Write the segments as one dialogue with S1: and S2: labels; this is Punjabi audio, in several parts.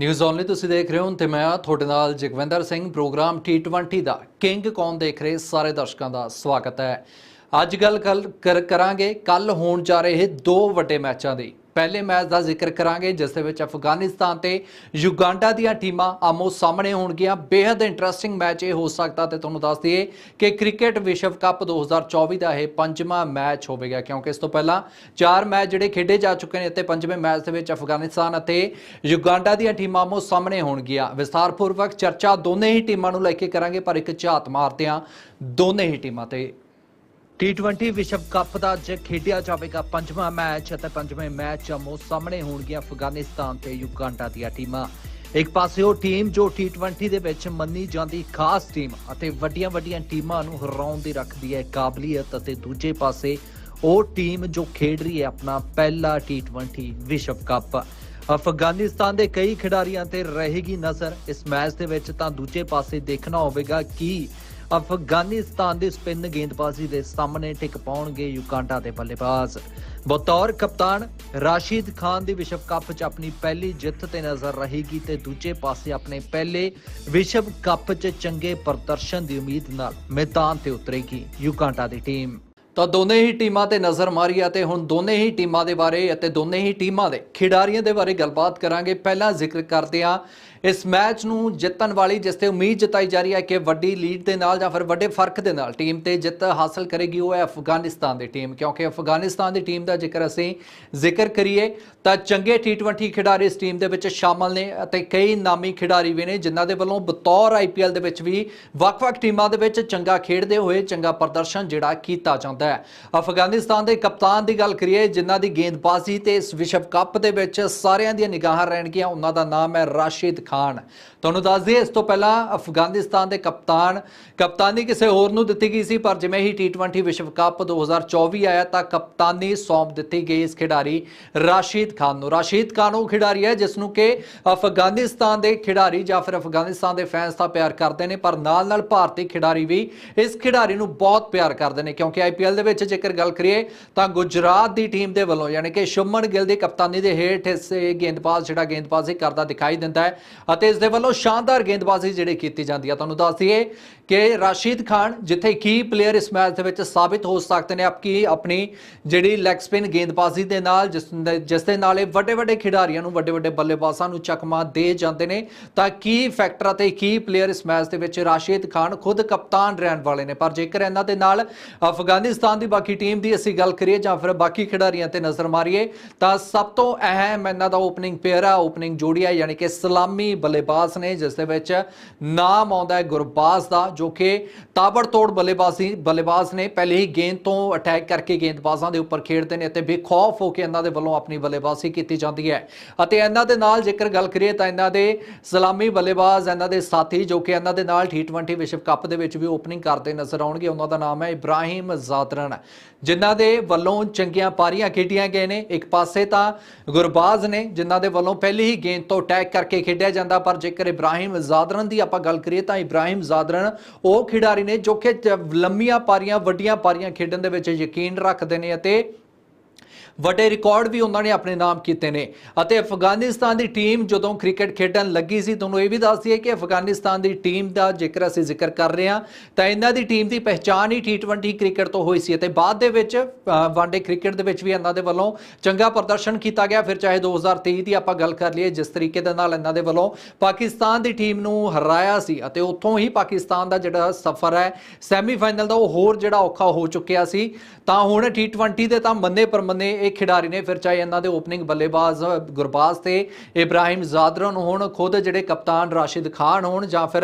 S1: ਨਿਊਜ਼ ਓਨਲੀ ਤੁਸੀਂ ਦੇਖ ਰਹੇ ਹੋ ਤੇ ਮੈਂ ਤੁਹਾਡੇ ਨਾਲ ਜਗਵਿੰਦਰ ਸਿੰਘ। ਪ੍ਰੋਗਰਾਮ T20 ਦਾ ਕਿੰਗ ਕੌਣ ਦੇਖ ਰਹੇ ਸਾਰੇ ਦਰਸ਼ਕਾਂ ਦਾ ਸਵਾਗਤ ਹੈ। ਅੱਜ ਗੱਲ ਕਰ- ਕਰਾਂਗੇ ਕੱਲ ਹੋਣ ਜਾ ਰਹੇ ਦੋ ਵੱਡੇ ਮੈਚਾਂ ਦੀ। ਪਹਿਲੇ ਮੈਚ ਦਾ ਜ਼ਿਕਰ ਕਰਾਂਗੇ, ਜਿਸ ਦੇ ਵਿੱਚ ਅਫਗਾਨਿਸਤਾਨ ਤੇ ਯੁਗਾਂਡਾ ਦੀਆਂ ਟੀਮਾਂ ਆਮੋ ਸਾਹਮਣੇ ਹੋਣਗੀਆਂ। ਬੇहद ਇੰਟਰਸਟਿੰਗ ਮੈਚ ਇਹ ਹੋ ਸਕਦਾ ਤੇ ਤੁਹਾਨੂੰ ਦੱਸ ਦਈਏ ਕਿ ਕ੍ਰਿਕਟ ਵਿਸ਼ਵ ਕੱਪ 2024 ਦਾ ਇਹ ਪੰਜਵਾਂ ਮੈਚ ਹੋਵੇਗਾ, ਕਿਉਂਕਿ ਇਸ ਤੋਂ ਪਹਿਲਾਂ ਚਾਰ ਮੈਚ ਜਿਹੜੇ ਖੇਡੇ ਜਾ ਚੁੱਕੇ ਨੇ ਅਤੇ ਪੰਜਵੇਂ ਮੈਚ ਦੇ ਵਿੱਚ ਅਫਗਾਨਿਸਤਾਨ ਅਤੇ ਯੁਗਾਂਡਾ ਦੀਆਂ ਟੀਮਾਂ ਆਮੋ ਸਾਹਮਣੇ ਹੋਣਗੀਆਂ। ਵਿਸਥਾਰਪੂਰਵਕ ਚਰਚਾ ਦੋਨੇ ਹੀ ਟੀਮਾਂ ਨੂੰ ਲੈ ਕੇ ਕਰਾਂਗੇ, ਪਰ ਇੱਕ ਝਾਤ ਮਾਰਦੇ ਹਾਂ ਦੋਨੇ ਹੀ ਟੀਮਾਂ ਤੇ। T20 ਵਿਸ਼ਵ ਕੱਪ ਦਾ ਅੱਜ ਖੇਡਿਆ ਜਾਵੇਗਾ ਪੰਜਵਾਂ ਮੈਚ ਅਤੇ ਪੰਜਵੇਂ ਮੈਚ ਆਮੋ ਸਾਹਮਣੇ ਹੋਣਗੀਆਂ ਅਫਗਾਨਿਸਤਾਨ ਤੇ ਯੁਗਾਂਡਾ ਦੀਆਂ ਟੀਮਾਂ। ਇੱਕ ਪਾਸੇ ਉਹ ਟੀਮ ਜੋ T20 ਦੇ ਵਿੱਚ ਮੰਨੀ ਜਾਂਦੀ ਖਾਸ ਟੀਮ ਅਤੇ ਵੱਡੀਆਂ-ਵੱਡੀਆਂ ਟੀਮਾਂ ਨੂੰ ਹਰਾਉਣ ਦੀ ਰੱਖਦੀ ਹੈ ਕਾਬਲੀਅਤ ਅਤੇ ਦੂਜੇ ਪਾਸੇ ਉਹ ਟੀਮ ਜੋ ਖੇਡ ਰਹੀ ਹੈ ਆਪਣਾ ਪਹਿਲਾ T20 ਵਿਸ਼ਵ ਕੱਪ। ਅਫਗਾਨਿਸਤਾਨ ਦੇ ਕਈ ਖਿਡਾਰੀਆਂ ਤੇ ਰਹੇਗੀ ਨਜ਼ਰ। ਇਸ ਮੈਚ ਦੇ ਵਿੱਚ ਤਾਂ ਦੂਜੇ ਪਾਸੇ ਦੇਖਣਾ ਹੋਵੇਗਾ ਕਿ ਅਫਗਾਨਿਸਤਾਨ ਦੇ ਸਪਿਨ ਗੇਂਦਬਾਜ਼ੀ ਦੇ ਸਾਹਮਣੇ ਟਿਕ ਪਾਉਣਗੇ ਯੁਗਾਂਡਾ ਦੇ ਬੱਲੇਬਾਜ਼। ਬਤੌਰ ਕਪਤਾਨ ਰਾਸ਼ੀਦ ਖਾਨ ਦੀ ਵਿਸ਼ਵ ਕੱਪ 'ਚ ਆਪਣੀ ਪਹਿਲੀ ਜਿੱਤ ਤੇ ਨਜ਼ਰ ਰਹੇਗੀ ਤੇ ਦੂਜੇ ਪਾਸੇ ਆਪਣੇ ਪਹਿਲੇ ਵਿਸ਼ਵ ਕੱਪ 'ਚ ਚੰਗੇ ਪ੍ਰਦਰਸ਼ਨ ਦੀ ਉਮੀਦ ਨਾਲ ਮੈਦਾਨ ਤੇ ਉਤਰੇਗੀ ਯੁਗਾਂਡਾ ਦੀ ਟੀਮ। ਤਾਂ ਦੋਨੇ ਹੀ ਟੀਮਾਂ ਤੇ ਨਜ਼ਰ ਮਾਰੀ ਅਤੇ ਹੁਣ ਦੋਨੇ ਹੀ ਟੀਮਾਂ ਦੇ ਬਾਰੇ ਅਤੇ ਦੋਨੇ ਹੀ ਟੀਮਾਂ ਦੇ ਖਿਡਾਰੀਆਂ ਦੇ ਬਾਰੇ ਗੱਲਬਾਤ ਕਰਾਂਗੇ। ਪਹਿਲਾਂ ਜ਼ਿਕਰ ਕਰਦੇ ਹਾਂ ਇਸ ਮੈਚ ਨੂੰ ਜਿੱਤਣ ਵਾਲੀ, ਜਿਸ ਤੇ ਉਮੀਦ ਜਤਾਈ ਜਾ ਰਹੀ ਹੈ ਕਿ ਵੱਡੀ ਲੀਡ ਦੇ ਨਾਲ ਜਾਂ ਫਿਰ ਵੱਡੇ ਫ਼ਰਕ ਦੇ ਨਾਲ ਟੀਮ ਤੇ ਜਿੱਤ ਹਾਸਲ ਕਰੇਗੀ ਉਹ ਹੈ ਅਫਗਾਨਿਸਤਾਨ ਦੀ ਟੀਮ। ਕਿਉਂਕਿ ਅਫਗਾਨਿਸਤਾਨ ਦੀ ਟੀਮ ਦਾ ਜੇਕਰ ਅਸੀਂ ਜ਼ਿਕਰ ਕਰੀਏ ਤਾਂ ਚੰਗੇ T20 ਖਿਡਾਰੀ ਇਸ ਟੀਮ ਦੇ ਵਿੱਚ ਸ਼ਾਮਲ ਨੇ ਅਤੇ ਕਈ ਨਾਮੀ ਖਿਡਾਰੀ ਵੀ ਨੇ, ਜਿਨ੍ਹਾਂ ਦੇ ਵੱਲੋਂ ਬਤੌਰ IPL ਦੇ ਵਿੱਚ ਵੀ ਵੱਖ-ਵੱਖ ਟੀਮਾਂ ਦੇ ਵਿੱਚ ਚੰਗਾ ਖੇਡਦੇ ਹੋਏ ਚੰਗਾ ਪ੍ਰਦਰਸ਼ਨ ਜਿਹੜਾ ਕੀਤਾ ਜਾਂਦਾ ਹੈ। ਅਫਗਾਨਿਸਤਾਨ ਦੇ ਕਪਤਾਨ ਦੀ ਗੱਲ ਕਰੀਏ, ਜਿਨ੍ਹਾਂ ਦੀ ਗੇਂਦਬਾਜ਼ੀ ਤੇ ਇਸ ਵਿਸ਼ਵ ਕੱਪ ਦੇ ਵਿੱਚ ਸਾਰਿਆਂ ਦੀਆਂ ਨਿਗਾਹਾਂ ਰਹਿਣਗੀਆਂ, ਉਹਨਾਂ ਦਾ ਨਾਮ ਹੈ ਰਾਸ਼ਿਦ ਖਾਨ। ਤੁਹਾਨੂੰ ਦੱਸ ਦਈਏ, ਇਸ ਤੋਂ ਪਹਿਲਾਂ ਅਫਗਾਨਿਸਤਾਨ ਦੇ ਕਪਤਾਨ, ਕਪਤਾਨੀ ਕਿਸੇ ਹੋਰ ਨੂੰ ਦਿੱਤੀ ਗਈ ਸੀ, ਪਰ ਜਿਵੇਂ ਹੀ T20 ਵਿਸ਼ਵ ਕੱਪ 2024 ਆਇਆ, ਤਾਂ ਕਪਤਾਨੀ ਸੌਂਪ ਦਿੱਤੀ ਗਈ ਇਸ ਖਿਡਾਰੀ ਰਾਸ਼ੀਦ ਖਾਨ ਨੂੰ। ਰਾਸ਼ੀਦ ਖਾਨ ਉਹ ਖਿਡਾਰੀ ਹੈ ਜਿਸ ਨੂੰ ਕਿ ਅਫਗਾਨਿਸਤਾਨ ਦੇ ਖਿਡਾਰੀ ਜਾਂ ਫਿਰ ਅਫਗਾਨਿਸਤਾਨ ਦੇ ਫੈਨਸ ਤਾਂ ਪਿਆਰ ਕਰਦੇ ਨੇ, ਪਰ ਨਾਲ ਨਾਲ ਭਾਰਤੀ ਖਿਡਾਰੀ ਵੀ ਇਸ ਖਿਡਾਰੀ ਨੂੰ ਬਹੁਤ ਪਿਆਰ ਕਰਦੇ ਨੇ, ਕਿਉਂਕਿ IPL ਦੇ ਵਿੱਚ ਜੇਕਰ ਗੱਲ ਕਰੀਏ, ਤਾਂ ਗੁਜਰਾਤ ਦੀ ਟੀਮ ਦੇ ਵੱਲੋਂ, ਯਾਨੀ ਕਿ ਸ਼ੁਮਨ ਗਿੱਲ ਦੀ ਕਪਤਾਨੀ ਦੇ ਹੇਠ ਇਸ ਗੇਂਦਬਾਜ਼, ਜਿਹੜਾ ਗੇਂਦਬਾਜ਼ੀ ਕਰਦਾ ਦਿਖਾਈ ਦਿੰਦਾ ਹੈ ਅਤੇ ਇਸ ਦੇ ਵੱਲੋਂ ਸ਼ਾਨਦਾਰ ਗੇਂਦਬਾਜ਼ੀ ਜਿਹੜੀ ਕੀਤੀ ਜਾਂਦੀ ਹੈ ਤੁਹਾਨੂੰ ਦੱਸ ਦਈਏ ਕਿ ਰਾਸ਼ੀਦ ਖਾਨ ਜਿੱਥੇ ਕੀ ਪਲੇਅਰ ਇਸ ਮੈਚ ਦੇ ਵਿੱਚ ਸਾਬਿਤ ਹੋ ਸਕਦੇ ਨੇ ਆਪਕੀ ਆਪਣੀ ਜਿਹੜੀ ਲੈਗ ਸਪਿਨ ਗੇਂਦਬਾਜ਼ੀ ਦੇ ਨਾਲ, ਜਿਸ ਦੇ- ਜਿਸ ਦੇ ਨਾਲ ਇਹ ਵੱਡੇ ਵੱਡੇ ਖਿਡਾਰੀਆਂ ਨੂੰ ਵੱਡੇ ਵੱਡੇ ਬੱਲੇਬਾਜ਼ਾਂ ਨੂੰ ਚਕਮਾ ਦੇ ਜਾਂਦੇ ਨੇ, ਤਾਂ ਕੀ ਫੈਕਟਰ ਅਤੇ ਕੀ ਪਲੇਅਰ ਇਸ ਮੈਚ ਦੇ ਵਿੱਚ ਰਾਸ਼ੀਦ ਖਾਨ ਖੁਦ ਕਪਤਾਨ ਰਹਿਣ ਵਾਲੇ ਨੇ? ਪਰ ਜੇਕਰ ਇਹਨਾਂ ਦੇ ਨਾਲ ਅਫਗਾਨਿਸਤਾਨ ਦੀ ਬਾਕੀ ਟੀਮ ਦੀ ਅਸੀਂ ਗੱਲ ਕਰੀਏ ਜਾਂ ਫਿਰ ਬਾਕੀ ਖਿਡਾਰੀਆਂ ਤੇ ਨਜ਼ਰ ਮਾਰੀਏ, ਤਾਂ ਸਭ ਤੋਂ ਅਹਿਮ ਇਹਨਾਂ ਦਾ ਓਪਨਿੰਗ ਪੇਅਰ ਆ ਓਪਨਿੰਗ ਜੋੜੀ ਆ, ਯਾਨੀ ਕਿ ਸਲਾਮੀ ਬੱਲੇਬਾਜ਼ ਨੇ, ਜਿਸ ਦੇ ਵਿੱਚ ਨਾਮ ਆਉਂਦਾ ਹੈ ਗੁਰਬਾਜ਼ ਦਾ, ਜੋ ਕਿ ਤਾਬੜਤੋੜ ਬੱਲੇਬਾਜ਼ੀ, ਬੱਲੇਬਾਜ਼ ਨੇ ਪਹਿਲੇ ਹੀ ਗੇਂਦ ਤੋਂ ਅਟੈਕ ਕਰਕੇ ਗੇਂਦਬਾਜ਼ਾਂ ਦੇ ਉੱਪਰ ਖੇਡਦੇ ਨੇ ਅਤੇ ਬੇਖੌਫ ਹੋ ਕੇ ਇਹਨਾਂ ਦੇ ਵੱਲੋਂ ਆਪਣੀ ਬੱਲੇਬਾਜ਼ੀ ਕੀਤੀ ਜਾਂਦੀ ਹੈ। ਅਤੇ ਇਹਨਾਂ ਦੇ ਨਾਲ ਜੇਕਰ ਗੱਲ ਕਰੀਏ ਤਾਂ ਇਹਨਾਂ ਦੇ ਸਲਾਮੀ ਬੱਲੇਬਾਜ਼, ਇਹਨਾਂ ਦੇ ਸਾਥੀ, ਜੋ ਕਿ ਇਹਨਾਂ ਦੇ ਨਾਲ T20 ਵਿਸ਼ਵ ਕੱਪ ਦੇ ਵਿੱਚ ਵੀ ਓਪਨਿੰਗ ਕਰਦੇ ਨਜ਼ਰ ਆਉਣਗੇ, ਉਹਨਾਂ ਦਾ ਨਾਮ ਹੈ ਇਬਰਾਹਿਮ ਜ਼ਾਦਰਨ। ਜਿਨ੍ਹਾਂ ਦੇ ਵੱਲੋਂ ਚੰਗੀਆਂ ਪਾਰੀਆਂ ਖੇਡੀਆਂ ਗਏ ਨੇ। ਇੱਕ ਪਾਸੇ ਤਾਂ ਗੁਰਬਾਜ਼ ਨੇ, ਜਿਨ੍ਹਾਂ ਦੇ ਵੱਲੋਂ ਪਹਿਲੀ ਹੀ ਗੇਂਦ ਤੋਂ ਅਟੈਕ ਕਰਕੇ ਖੇਡਿਆ ਜਾਂਦਾ, ਪਰ ਜੇਕਰ ਇਬਰਾਹਿਮ ਜ਼ਾਦਰਨ ਦੀ ਆਪਾਂ ਗੱਲ ਕਰੀਏ ਤਾਂ ਇਬਰਾਹਿਮ ਜ਼ਾਦਰਨ ਉਹ ਖਿਡਾਰੀ ਨੇ ਜੋ ਕਿ ਲੰਮੀਆਂ ਪਾਰੀਆਂ, ਵੱਡੀਆਂ ਪਾਰੀਆਂ ਖੇਡਣ ਦੇ ਵਿੱਚ ਯਕੀਨ ਰੱਖਦੇ ਨੇ ਅਤੇ ਵੱਡੇ ਰਿਕਾਰਡ ਵੀ ਉਹਨਾਂ ਨੇ ਆਪਣੇ ਨਾਮ ਕੀਤੇ ਨੇ। ਅਤੇ ਅਫਗਾਨਿਸਤਾਨ ਦੀ ਟੀਮ ਜਦੋਂ ਕ੍ਰਿਕਟ ਖੇਡਣ ਲੱਗੀ ਸੀ, ਤੁਹਾਨੂੰ ਇਹ ਵੀ ਦੱਸਦੀ ਹੈ ਕਿ ਅਫਗਾਨਿਸਤਾਨ ਦੀ ਟੀਮ ਦਾ ਜੇਕਰ ਅਸੀਂ ਜ਼ਿਕਰ ਕਰ ਰਹੇ ਹਾਂ, ਤਾਂ ਇਹਨਾਂ ਦੀ ਟੀਮ ਦੀ ਪਹਿਚਾਣ ਹੀ T20 ਕ੍ਰਿਕਟ ਤੋਂ ਹੋਈ ਸੀ। ਅਤੇ ਬਾਅਦ ਦੇ ਵਿੱਚ ਵਨਡੇ ਕ੍ਰਿਕਟ ਦੇ ਵਿੱਚ ਵੀ ਇਹਨਾਂ ਦੇ ਵੱਲੋਂ ਚੰਗਾ ਪ੍ਰਦਰਸ਼ਨ ਕੀਤਾ ਗਿਆ। ਫਿਰ ਚਾਹੇ 2023 ਦੀ ਆਪਾਂ ਗੱਲ ਕਰ ਲਈਏ, ਜਿਸ ਤਰੀਕੇ ਦੇ ਨਾਲ ਇਹਨਾਂ ਦੇ ਵੱਲੋਂ ਪਾਕਿਸਤਾਨ ਦੀ ਟੀਮ ਨੂੰ ਹਰਾਇਆ ਸੀ ਅਤੇ ਉੱਥੋਂ ਹੀ ਪਾਕਿਸਤਾਨ ਦਾ ਜਿਹੜਾ ਸਫ਼ਰ ਹੈ, ਸੈਮੀਫਾਈਨਲ ਦਾ ਉਹ ਹੋਰ ਜਿਹੜਾ ਔਖਾ ਹੋ ਚੁੱਕਿਆ ਸੀ। ਤਾਂ ਹੁਣ T20 ਦੇ ਤਾਂ ਮੰਨੇ ਪਰਮੰਨੇ ਇਹ ਖਿਡਾਰੀ ਨੇ ਫਿਰ ਚਾਹੇ ਇਹਨਾਂ ਦੇ ਓਪਨਿੰਗ ਬੱਲੇਬਾਜ਼ ਗੁਰਬਾਜ਼ ਤੇ ਇਬਰਾਹਿਮ ਜ਼ਾਦਰਨ ਹੋਣ, ਖੁਦ ਜਿਹੜੇ ਕਪਤਾਨ ਰਾਸ਼ਿਦ ਖਾਨ ਹੋਣ ਜਾਂ ਫਿਰ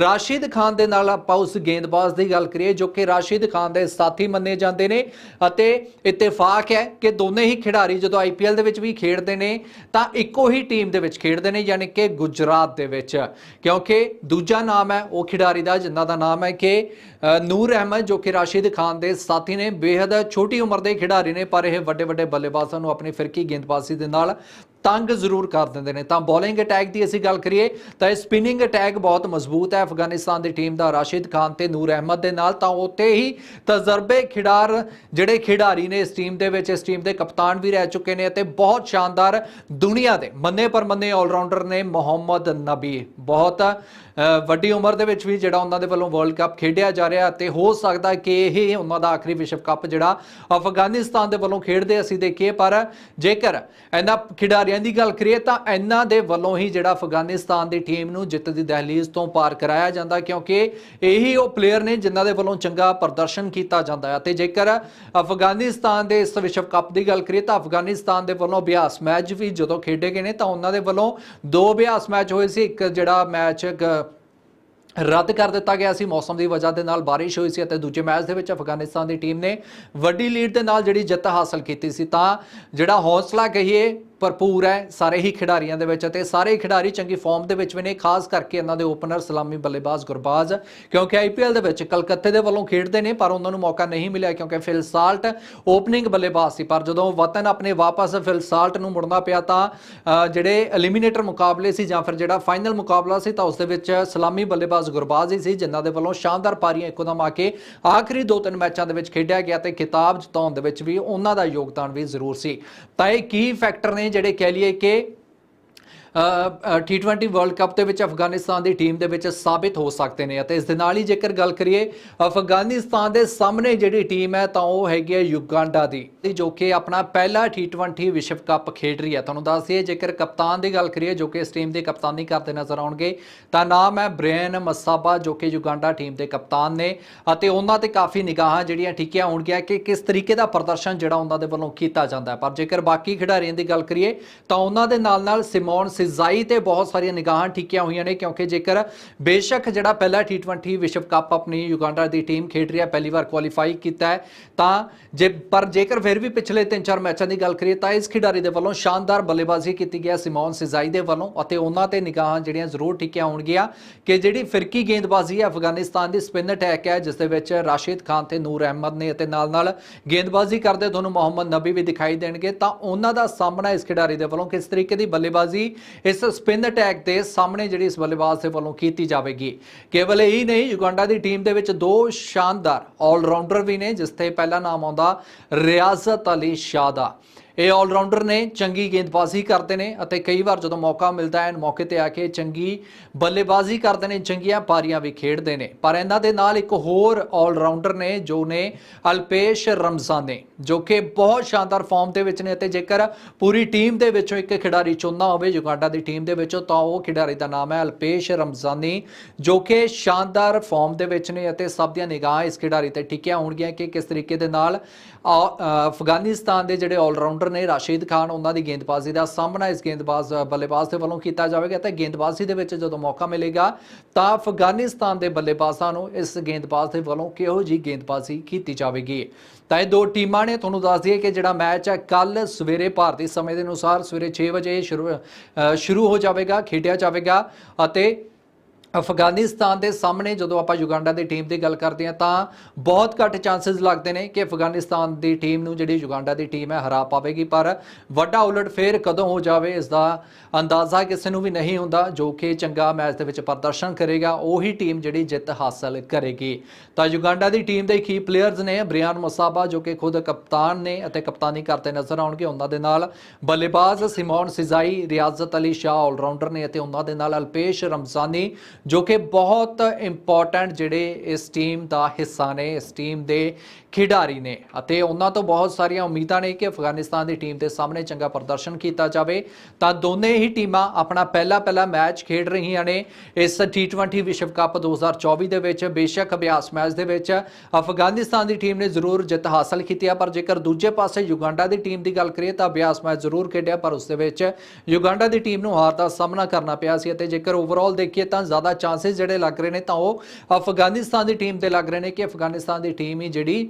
S1: ਰਾਸ਼ਿਦ ਖਾਨ ਦੇ ਨਾਲ ਆਪਾਂ ਉਸ ਗੇਂਦਬਾਜ਼ ਦੀ ਗੱਲ ਕਰੀਏ ਜੋ ਕਿ ਰਾਸ਼ਿਦ ਖਾਨ ਦੇ ਸਾਥੀ ਮੰਨੇ ਜਾਂਦੇ ਨੇ ਅਤੇ ਇਤਫਾਕ ਹੈ ਕਿ ਦੋਨੇ ਹੀ ਖਿਡਾਰੀ ਜਦੋਂ ਆਈਪੀਐਲ ਦੇ ਵਿੱਚ ਵੀ ਖੇਡਦੇ ਨੇ ਤਾਂ ਇੱਕੋ ਹੀ ਟੀਮ ਦੇ ਵਿੱਚ ਖੇਡਦੇ ਨੇ ਯਾਨੀ ਕਿ ਗੁਜਰਾਤ ਦੇ ਵਿੱਚ। ਕਿਉਂਕਿ ਦੂਜਾ ਨਾਮ ਹੈ ਉਹ ਖਿਡਾਰੀ ਦਾ ਜਿਨ੍ਹਾਂ ਦਾ ਨਾਮ ਹੈ ਕਿ ਨੂਰ ਅਹਿਮਦ ਜੋ ਕਿ ਰਾਸ਼ਿਦ ਖਾਨ ਦੇ ਸਾਥੀ ਨੇ। ਬੇहद ਛੋਟੀ ਉਮਰ ਦੇ ਖਿਡਾਰੀ ਨੇ ਪਰ ਇਹ ਵੱਡੇ ਵੱਡੇ ਬੱਲੇਬਾਜ਼ਾਂ ਨੂੰ ਆਪਣੀ ਫਿਰਕੀ ਗੇਂਦਬਾਜ਼ੀ ਦੇ ਨਾਲ ਤੰਗ ਜ਼ਰੂਰ ਕਰ ਦਿੰਦੇ ਨੇ। ਤਾਂ ਬੋਲਿੰਗ ਅਟੈਕ ਦੀ ਅਸੀਂ ਗੱਲ ਕਰੀਏ, ਤਾਂ ਇਹ ਸਪਿਨਿੰਗ ਅਟੈਕ ਬਹੁਤ ਮਜ਼ਬੂਤ ਹੈ। ਅਫਗਾਨਿਸਤਾਨ ਦੀ ਟੀਮ ਦਾ ਰਾਸ਼ਿਦ ਖਾਨ ਤੇ ਨੂਰ ਅਹਿਮਦ ਦੇ ਨਾਲ। ਤਾਂ ਉੱਥੇ ਹੀ ਤਜਰਬੇ ਖਿਡਾਰ ਜਿਹੜੇ ਖਿਡਾਰੀ ਨੇ ਇਸ ਟੀਮ ਦੇ ਵਿੱਚ, ਇਸ ਟੀਮ ਦੇ ਕਪਤਾਨ ਵੀ ਰਹਿ ਚੁੱਕੇ ਨੇ ਅਤੇ ਬਹੁਤ ਸ਼ਾਨਦਾਰ ਦੁਨੀਆ ਦੇ ਮੰਨੇ ਪਰ ਮੰਨੇ ਆਲਰਾਊਂਡਰ ਨੇ ਮੁਹੰਮਦ ਨਬੀ। ਬਹੁਤ ਵੱਡੀ ਉਮਰ ਦੇ ਵਿੱਚ ਵੀ ਜਿਹੜਾ ਉਹਨਾਂ ਦੇ ਵੱਲੋਂ ਵਰਲਡ ਕੱਪ ਖੇਡਿਆ ਜਾ ਰਿਹਾ ਤੇ ਹੋ ਸਕਦਾ ਕਿ ਇਹ ਉਹਨਾਂ ਦਾ ਆਖਰੀ ਵਿਸ਼ਵ ਕੱਪ ਜਿਹੜਾ ਅਫਗਾਨਿਸਤਾਨ ਦੇ ਵੱਲੋਂ ਖੇਡਦੇ ਅਸੀਂ ਦੇਖੀਏ, ਪਰ ਜੇਕਰ ਇਹਨਾਂ ਖਿਡਾਰੀਆਂ ਦੀ ਗੱਲ ਕਰੀਏ ਤਾਂ ਇਹਨਾਂ ਦੇ ਵੱਲੋਂ ਹੀ ਜਿਹੜਾ ਅਫਗਾਨਿਸਤਾਨ ਦੀ ਟੀਮ ਨੂੰ ਜਿੱਤ ਦੀ ਦਹਲੀਜ਼ ਤੋਂ ਪਾਰ ਕਰਾਇਆ ਜਾਂਦਾ, ਕਿਉਂਕਿ ਇਹੀ ਉਹ ਪਲੇਅਰ ਨੇ ਜਿਨ੍ਹਾਂ ਦੇ ਵੱਲੋਂ ਚੰਗਾ ਪ੍ਰਦਰਸ਼ਨ ਕੀਤਾ ਜਾਂਦਾ ਹੈ। ਤੇ ਜੇਕਰ ਅਫਗਾਨਿਸਤਾਨ ਦੇ ਇਸ ਵਿਸ਼ਵ ਕੱਪ ਦੀ ਗੱਲ ਕਰੀਏ ਤਾਂ ਅਫਗਾਨਿਸਤਾਨ ਦੇ ਵੱਲੋਂ ਅਭਿਆਸ ਮੈਚ ਵੀ ਜਦੋਂ ਖੇਡੇ ਗਏ ਨੇ ਤਾਂ ਉਹਨਾਂ ਦੇ ਵੱਲੋਂ ਦੋ ਅਭਿਆਸ ਮੈਚ ਹੋਏ ਸੀ। ਇੱਕ ਜਿਹੜਾ ਮੈਚ ਰੱਦ ਕਰ ਦਿੱਤਾ ਗਿਆ ਸੀ। ਮੌਸਮ ਦੀ ਵਜ੍ਹਾ ਦੇ ਨਾਲ ਬਾਰਿਸ਼ ਹੋਈ ਸੀ ਅਤੇ ਦੂਜੇ ਮੈਚ ਦੇ ਵਿੱਚ ਅਫਗਾਨਿਸਤਾਨ ਦੀ ਟੀਮ ਨੇ ਵੱਡੀ ਲੀਡ ਦੇ ਨਾਲ ਜਿਹੜੀ ਜਿੱਤ ਹਾਸਲ ਕੀਤੀ ਸੀ। ਤਾਂ ਜਿਹੜਾ ਹੌਸਲਾ ਕਹੀਏ ਭਰਪੂਰ ਹੈ, ਸਾਰੇ ਹੀ ਖਿਡਾਰੀਆਂ ਦੇ ਵਿੱਚ ਅਤੇ ਸਾਰੇ ਹੀ ਖਿਡਾਰੀ ਚੰਗੀ ਫਾਰਮ ਦੇ ਵਿੱਚ ਵੀ ਨੇ, ਖਾਸ ਕਰਕੇ ਇਹਨਾਂ ਦੇ ਓਪਨਰ ਸਲਾਮੀ ਬੱਲੇਬਾਜ਼ ਗੁਰਬਾਜ਼, ਕਿਉਂਕਿ ਆਈਪੀਐਲ ਦੇ ਵਿੱਚ ਕਲਕੱਤੇ ਦੇ ਵੱਲੋਂ ਖੇਡਦੇ ਨੇ, ਪਰ ਉਹਨਾਂ ਨੂੰ ਮੌਕਾ ਨਹੀਂ ਮਿਲਿਆ ਕਿਉਂਕਿ ਫਿਲ ਸਾਲਟ ਓਪਨਿੰਗ ਬੱਲੇਬਾਜ਼ ਸੀ। ਪਰ ਜਦੋਂ ਵਤਨ ਆਪਣੇ ਵਾਪਸ ਫਿਲ ਸਾਲਟ ਨੂੰ ਮੁੜਨਾ ਪਿਆ ਤਾਂ ਜਿਹੜੇ ਐਲੀਮੀਨੇਟਰ ਮੁਕਾਬਲੇ ਸੀ ਜਾਂ ਫਿਰ ਜਿਹੜਾ ਫਾਈਨਲ ਮੁਕਾਬਲਾ ਸੀ, ਤਾਂ ਉਸ ਦੇ ਵਿੱਚ ਸਲਾਮੀ ਬੱਲੇਬਾਜ਼ ਗੁਰਬਾਜ਼ ਹੀ ਸੀ, ਜਿਨ੍ਹਾਂ ਦੇ ਵੱਲੋਂ ਸ਼ਾਨਦਾਰ ਪਾਰੀਆਂ ਇੱਕੋਦਮ ਆ ਕੇ ਆਖਰੀ ਦੋ ਤਿੰਨ ਮੈਚਾਂ ਦੇ ਵਿੱਚ ਖੇਡਿਆ ਗਿਆ ਤੇ ਖਿਤਾਬ ਜਿਤਾਉਣ ਦੇ ਵਿੱਚ ਵੀ ਉਹਨਾਂ ਦਾ ਯੋਗਦਾਨ ਵੀ ਜ਼ਰੂਰ ਸੀ। ਤਾਂ ਇਹ ਕੀ ਫੈਕਟਰ ਨੇ ਜਿਹੜੇ ਕਹਿ ਲਈਏ ਕਿ ਟੀ20 ਵਰਲਡ ਕੱਪ ਦੇ ਵਿੱਚ ਅਫਗਾਨਿਸਤਾਨ ਦੀ ਟੀਮ ਦੇ ਵਿੱਚ ਸਾਬਿਤ ਹੋ ਸਕਦੇ ਨੇ ਅਤੇ ਇਸ ਦੇ ਨਾਲ ਹੀ ਜੇਕਰ ਗੱਲ ਕਰੀਏ, ਅਫਗਾਨਿਸਤਾਨ ਦੇ ਸਾਹਮਣੇ ਜਿਹੜੀ ਟੀਮ ਹੈ ਤਾਂ ਉਹ ਹੈਗੀ ਹੈ ਯੁਗਾਂਡਾ ਦੀ ਜੋ ਕਿ ਆਪਣਾ ਪਹਿਲਾ ਟੀ20 ਵਿਸ਼ਵ ਕੱਪ ਖੇਡ ਰਹੀ ਹੈ। ਤੁਹਾਨੂੰ ਦੱਸ ਦਈਏ, ਜੇਕਰ ਕਪਤਾਨ ਦੀ ਗੱਲ ਕਰੀਏ, ਜੋ ਕਿ ਇਸ ਟੀਮ ਦੀ ਕਪਤਾਨੀ ਕਰਦੇ ਨਜ਼ਰ ਆਉਣਗੇ, ਤਾਂ ਨਾਮ ਹੈ ਬ੍ਰੇਨ ਮਸਾਬਾ, ਜੋ ਕਿ ਯੁਗਾਂਡਾ ਟੀਮ ਦੇ ਕਪਤਾਨ ਨੇ, ਅਤੇ ਉਹਨਾਂ ਤੇ ਕਾਫੀ ਨਿਗਾਹਾਂ ਜਿਹੜੀਆਂ ਟਿਕੀਆਂ ਹੋਣਗੀਆਂ ਕਿ ਕਿਸ ਤਰੀਕੇ ਦਾ ਪ੍ਰਦਰਸ਼ਨ ਜਿਹੜਾ ਉਹਨਾਂ ਦੇ ਵੱਲੋਂ ਕੀਤਾ ਜਾਂਦਾ ਹੈ। ਪਰ ਜੇਕਰ ਬਾਕੀ ਖਿਡਾਰੀਆਂ ਦੀ ਗੱਲ ਕਰੀਏ, ਤਾਂ ਉਹਨਾਂ ਦੇ ਨਾਲ ਨਾਲ ਸਿਮੋਨ ਸਿਜ਼ਾਈ ਤੇ ਬਹੁਤ ਸਾਰੀਆਂ ਨਿਗਾਹਾਂ ਟਿਕੀਆਂ ਹੋਈਆਂ ਨੇ, ਕਿਉਂਕਿ ਜੇਕਰ ਬੇਸ਼ੱਕ ਜਿਹੜਾ ਪਹਿਲਾ ਟੀ20 ਵਿਸ਼ਵ ਕੱਪ ਆਪਣੀ ਯੁਗਾਂਡਾ ਦੀ ਟੀਮ ਖੇਡ ਰਹੀ ਹੈ, ਪਹਿਲੀ ਵਾਰ ਕੁਆਲੀਫਾਈ ਕੀਤਾ ਹੈ, ਤਾਂ ਜੇ, ਪਰ ਜੇਕਰ ਫਿਰ ਵੀ ਪਿਛਲੇ 3-4 ਮੈਚਾਂ ਦੀ ਗੱਲ ਕਰੀਏ, ਤਾਂ ਇਸ ਖਿਡਾਰੀ ਦੇ ਵੱਲੋਂ ਸ਼ਾਨਦਾਰ ਬੱਲੇਬਾਜ਼ੀ ਕੀਤੀ ਗਈ ਹੈ, ਸਿਮੋਨ ਸਿਜ਼ਾਈ ਦੇ ਵੱਲੋਂ, ਅਤੇ ਉਹਨਾਂ ਤੇ ਨਿਗਾਹਾਂ ਜਿਹੜੀਆਂ ਜ਼ਰੂਰ ਟਿਕੀਆਂ ਹੋਣਗੀਆਂ, ਕਿ ਜਿਹੜੀ ਫਿਰਕੀ ਗੇਂਦਬਾਜ਼ੀ ਹੈ, ਅਫਗਾਨਿਸਤਾਨ ਦੀ ਸਪਿਨ ਅਟੈਕ ਹੈ, ਜਿਸ ਦੇ ਵਿੱਚ ਰਾਸ਼ਿਦ ਖਾਨ ਤੇ ਨੂਰ ਅਹਿਮਦ ਨੇ ਅਤੇ ਨਾਲ ਨਾਲ ਗੇਂਦਬਾਜ਼ੀ ਕਰਦੇ ਤੁਹਾਨੂੰ ਮੁਹੰਮਦ ਨਬੀ ਵੀ ਦਿਖਾਈ ਦੇਣਗੇ, ਤਾਂ ਉਹਨਾਂ ਦਾ ਸਾਹਮਣਾ ਇਸ ਖਿਡਾਰੀ ਦੇ ਵੱਲੋਂ ਕਿਸ ਤਰੀਕੇ ਦੀ ਬੱਲੇਬਾਜ਼ੀ ਇਸ ਸਪਿਨ ਅਟੈਕ ਦੇ ਸਾਹਮਣੇ ਜਿਹੜੀ ਇਸ ਬੱਲੇਬਾਜ਼ ਦੇ ਵੱਲੋਂ ਕੀਤੀ ਜਾਵੇਗੀ। ਕੇਵਲ ਇਹੀ ਨਹੀਂ, ਯੁਗਾਂਡਾ ਦੀ ਟੀਮ ਦੇ ਵਿੱਚ ਦੋ ਸ਼ਾਨਦਾਰ ਆਲਰਾਊਂਡਰ ਵੀ ਨੇ, ਜਿਸ ਤੇ ਪਹਿਲਾ ਨਾਮ ਆਉਂਦਾ ਰਿਆਜ਼ਤ ਅਲੀ ਸ਼ਾਹ ਦਾ। ਇਹ ਆਲਰਾਊਂਡਰ ਨੇ ਚੰਗੀ ਗੇਂਦਬਾਜ਼ੀ ਕਰਦੇ ਨੇ ਅਤੇ ਕਈ ਵਾਰ ਜਦੋਂ ਮੌਕਾ ਮਿਲਦਾ ਹੈ, ਮੌਕੇ ਤੇ ਆ ਕੇ ਚੰਗੀ ਬੱਲੇਬਾਜ਼ੀ ਕਰਦੇ ਨੇ, ਚੰਗੀਆਂ ਪਾਰੀਆਂ ਵੀ ਖੇਡਦੇ ਨੇ। ਪਰ ਇਹਨਾਂ ਦੇ ਨਾਲ ਇੱਕ ਹੋਰ ਆਲਰਾਊਂਡਰ ਨੇ, ਜੋ ਨੇ ਅਲਪੇਸ਼ ਰਮਜ਼ਾਨੀ, ਜੋ ਕਿ ਬਹੁਤ ਸ਼ਾਨਦਾਰ ਫਾਰਮ ਦੇ ਵਿੱਚ ਨੇ ਅਤੇ ਜੇਕਰ ਪੂਰੀ ਟੀਮ ਦੇ ਵਿੱਚੋਂ ਇੱਕ ਖਿਡਾਰੀ ਚੁਣਨਾ ਹੋਵੇ, ਯੁਗਾਂਡਾ ਦੀ ਟੀਮ ਦੇ ਵਿੱਚੋਂ, ਤਾਂ ਉਹ ਖਿਡਾਰੀ ਦਾ ਨਾਮ ਹੈ ਅਲਪੇਸ਼ ਰਮਜ਼ਾਨੀ, ਜੋ ਕਿ ਸ਼ਾਨਦਾਰ ਫਾਰਮ ਦੇ ਵਿੱਚ ਨੇ ਅਤੇ ਸਭ ਦੀਆਂ ਨਿਗਾਹਾਂ ਇਸ ਖਿਡਾਰੀ ਤੇ ਟਿਕੀਆਂ ਹੋਣਗੀਆਂ ਕਿ ਕਿਸ ਤਰੀਕੇ ਦੇ ਨਾਲ ਆ- ਅਫਗਾਨਿਸਤਾਨ ਦੇ ਜਿਹੜੇ ਆਲਰਾਊਂਡਰ ਨੇ ਰਾਸ਼ਿਦ ਖਾਨ ਉਹਨਾਂ ਦੀ ਗੇਂਦਬਾਜ਼ੀ ਦਾ ਸਾਹਮਣਾ ਇਸ ਗੇਂਦਬਾਜ਼, ਬੱਲੇਬਾਜ਼ ਦੇ ਵੱਲੋਂ ਕੀਤਾ ਜਾਵੇਗਾ ਤੇ ਗੇਂਦਬਾਜ਼ੀ ਦੇ ਵਿੱਚ ਜਦੋਂ ਮੌਕਾ ਮਿਲੇਗਾ ਤਾਂ ਅਫਗਾਨਿਸਤਾਨ ਦੇ ਬੱਲੇਬਾਜ਼ਾਂ ਨੂੰ ਇਸ ਗੇਂਦਬਾਜ਼ ਦੇ ਵੱਲੋਂ ਕਿਹੋ ਜੀ ਗੇਂਦਬਾਜ਼ੀ ਕੀਤੀ ਜਾਵੇਗੀ? ਤਾਂ ਇਹ ਦੋ ਟੀਮਾਂ ਨੇ, ਤੁਹਾਨੂੰ ਦੱਸ ਦਈਏ ਕਿ ਜਿਹੜਾ ਮੈਚ ਹੈ ਕੱਲ ਸਵੇਰੇ ਭਾਰਤੀ ਸਮੇਂ ਦੇ ਅਨੁਸਾਰ ਸਵੇਰੇ 6 ਵਜੇ ਸ਼ੁਰੂ ਸ਼ੁਰੂ ਹੋ ਜਾਵੇਗਾ, ਖੇਡਿਆ ਜਾਵੇਗਾ ਅਤੇ ਅਫਗਾਨਿਸਤਾਨ ਦੇ ਸਾਹਮਣੇ ਜਦੋਂ ਆਪਾਂ ਯੁਗਾਂਡਾ ਦੀ ਟੀਮ ਦੀ ਗੱਲ ਕਰਦੇ ਹਾਂ ਤਾਂ ਬਹੁਤ ਘੱਟ ਚਾਂਸਸ ਲੱਗਦੇ ਨੇ ਕਿ ਅਫਗਾਨਿਸਤਾਨ ਦੀ ਟੀਮ ਨੂੰ ਜਿਹੜੀ ਯੁਗਾਂਡਾ ਦੀ ਟੀਮ ਹੈ ਹਰਾ ਪਾਵੇਗੀ। ਪਰ ਵੱਡਾ ਉਲਟ ਫੇਰ ਕਦੋਂ ਹੋ ਜਾਵੇ ਇਸ ਦਾ ਅੰਦਾਜ਼ਾ ਕਿਸੇ ਨੂੰ ਵੀ ਨਹੀਂ ਹੁੰਦਾ, ਜੋ ਕਿ ਚੰਗਾ ਮੈਚ ਦੇ ਵਿੱਚ ਪ੍ਰਦਰਸ਼ਨ ਕਰੇਗਾ, ਉਹੀ ਟੀਮ ਜਿਹੜੀ ਜਿੱਤ ਹਾਸਲ ਕਰੇਗੀ। ਤਾਂ ਯੁਗਾਂਡਾ ਦੀ ਟੀਮ ਦੇ ਕੀ ਪਲੇਅਰਸ ਨੇ ਬ੍ਰਿਆਨ ਮਸਾਬਾ, ਜੋ ਕਿ ਖੁਦ ਕਪਤਾਨ ਨੇ ਅਤੇ ਕਪਤਾਨੀ ਕਰਦੇ ਨਜ਼ਰ ਆਉਣਗੇ, ਉਹਨਾਂ ਦੇ ਨਾਲ ਬੱਲੇਬਾਜ਼ Simon Ssesazi, Riazat Ali Shah allrounder ਨੇ ਅਤੇ ਉਹਨਾਂ ਦੇ ਨਾਲ ਅਲਪੇਸ਼ ਰਮਜ਼ਾਨੀ ਜੋ ਕਿ ਬਹੁਤ ਇੰਪੋਰਟੈਂਟ ਜਿਹੜੇ ਇਸ ਟੀਮ ਦਾ ਹਿੱਸਾ ਨੇ, ਇਸ ਟੀਮ ਦੇ ਖਿਡਾਰੀ ਨੇ ਅਤੇ ਉਹਨਾਂ ਤੋਂ ਬਹੁਤ ਸਾਰੀਆਂ ਉਮੀਦਾਂ ਨੇ ਕਿ ਅਫਗਾਨਿਸਤਾਨ ਦੀ ਟੀਮ ਦੇ ਸਾਹਮਣੇ ਚੰਗਾ ਪ੍ਰਦਰਸ਼ਨ ਕੀਤਾ ਜਾਵੇ। ਤਾਂ ਦੋਨੇ ਹੀ ਟੀਮਾਂ ਆਪਣਾ ਪਹਿਲਾ ਪਹਿਲਾ ਮੈਚ ਖੇਡ ਰਹੀਆਂ ਨੇ ਇਸ T20 ਵਿਸ਼ਵ ਕੱਪ 2024 ਦੇ ਵਿੱਚ। ਬੇਸ਼ੱਕ ਅਭਿਆਸ ਮੈਚ ਦੇ ਵਿੱਚ ਅਫਗਾਨਿਸਤਾਨ ਦੀ ਟੀਮ ਨੇ ਜ਼ਰੂਰ ਜਿੱਤ ਹਾਸਲ ਕੀਤੀ ਹੈ ਪਰ ਜੇਕਰ ਦੂਜੇ ਪਾਸੇ ਯੁਗਾਂਡਾ ਦੀ ਟੀਮ ਦੀ ਗੱਲ ਕਰੀਏ ਤਾਂ ਅਭਿਆਸ ਮੈਚ ਜ਼ਰੂਰ ਖੇਡਿਆ, ਪਰ ਉਸ ਦੇ ਵਿੱਚ ਯੁਗਾਂਡਾ ਦੀ ਟੀਮ ਨੂੰ ਹਾਰ ਦਾ ਸਾਹਮਣਾ ਕਰਨਾ ਪਿਆ ਸੀ ਅਤੇ ਜੇਕਰ ਓਵਰਆਲ ਦੇਖੀਏ ਤਾਂ ਜ਼ਿਆਦਾ ਚਾਂਸਸ ਜਿਹੜੇ ਲੱਗ ਰਹੇ ਨੇ ਤਾਂ ਉਹ ਅਫਗਾਨਿਸਤਾਨ ਦੀ ਟੀਮ ਤੇ ਲੱਗ ਰਹੇ ਨੇ ਕਿ ਅਫਗਾਨਿਸਤਾਨ ਦੀ ਟੀਮ ਹੀ ਜਿਹੜੀ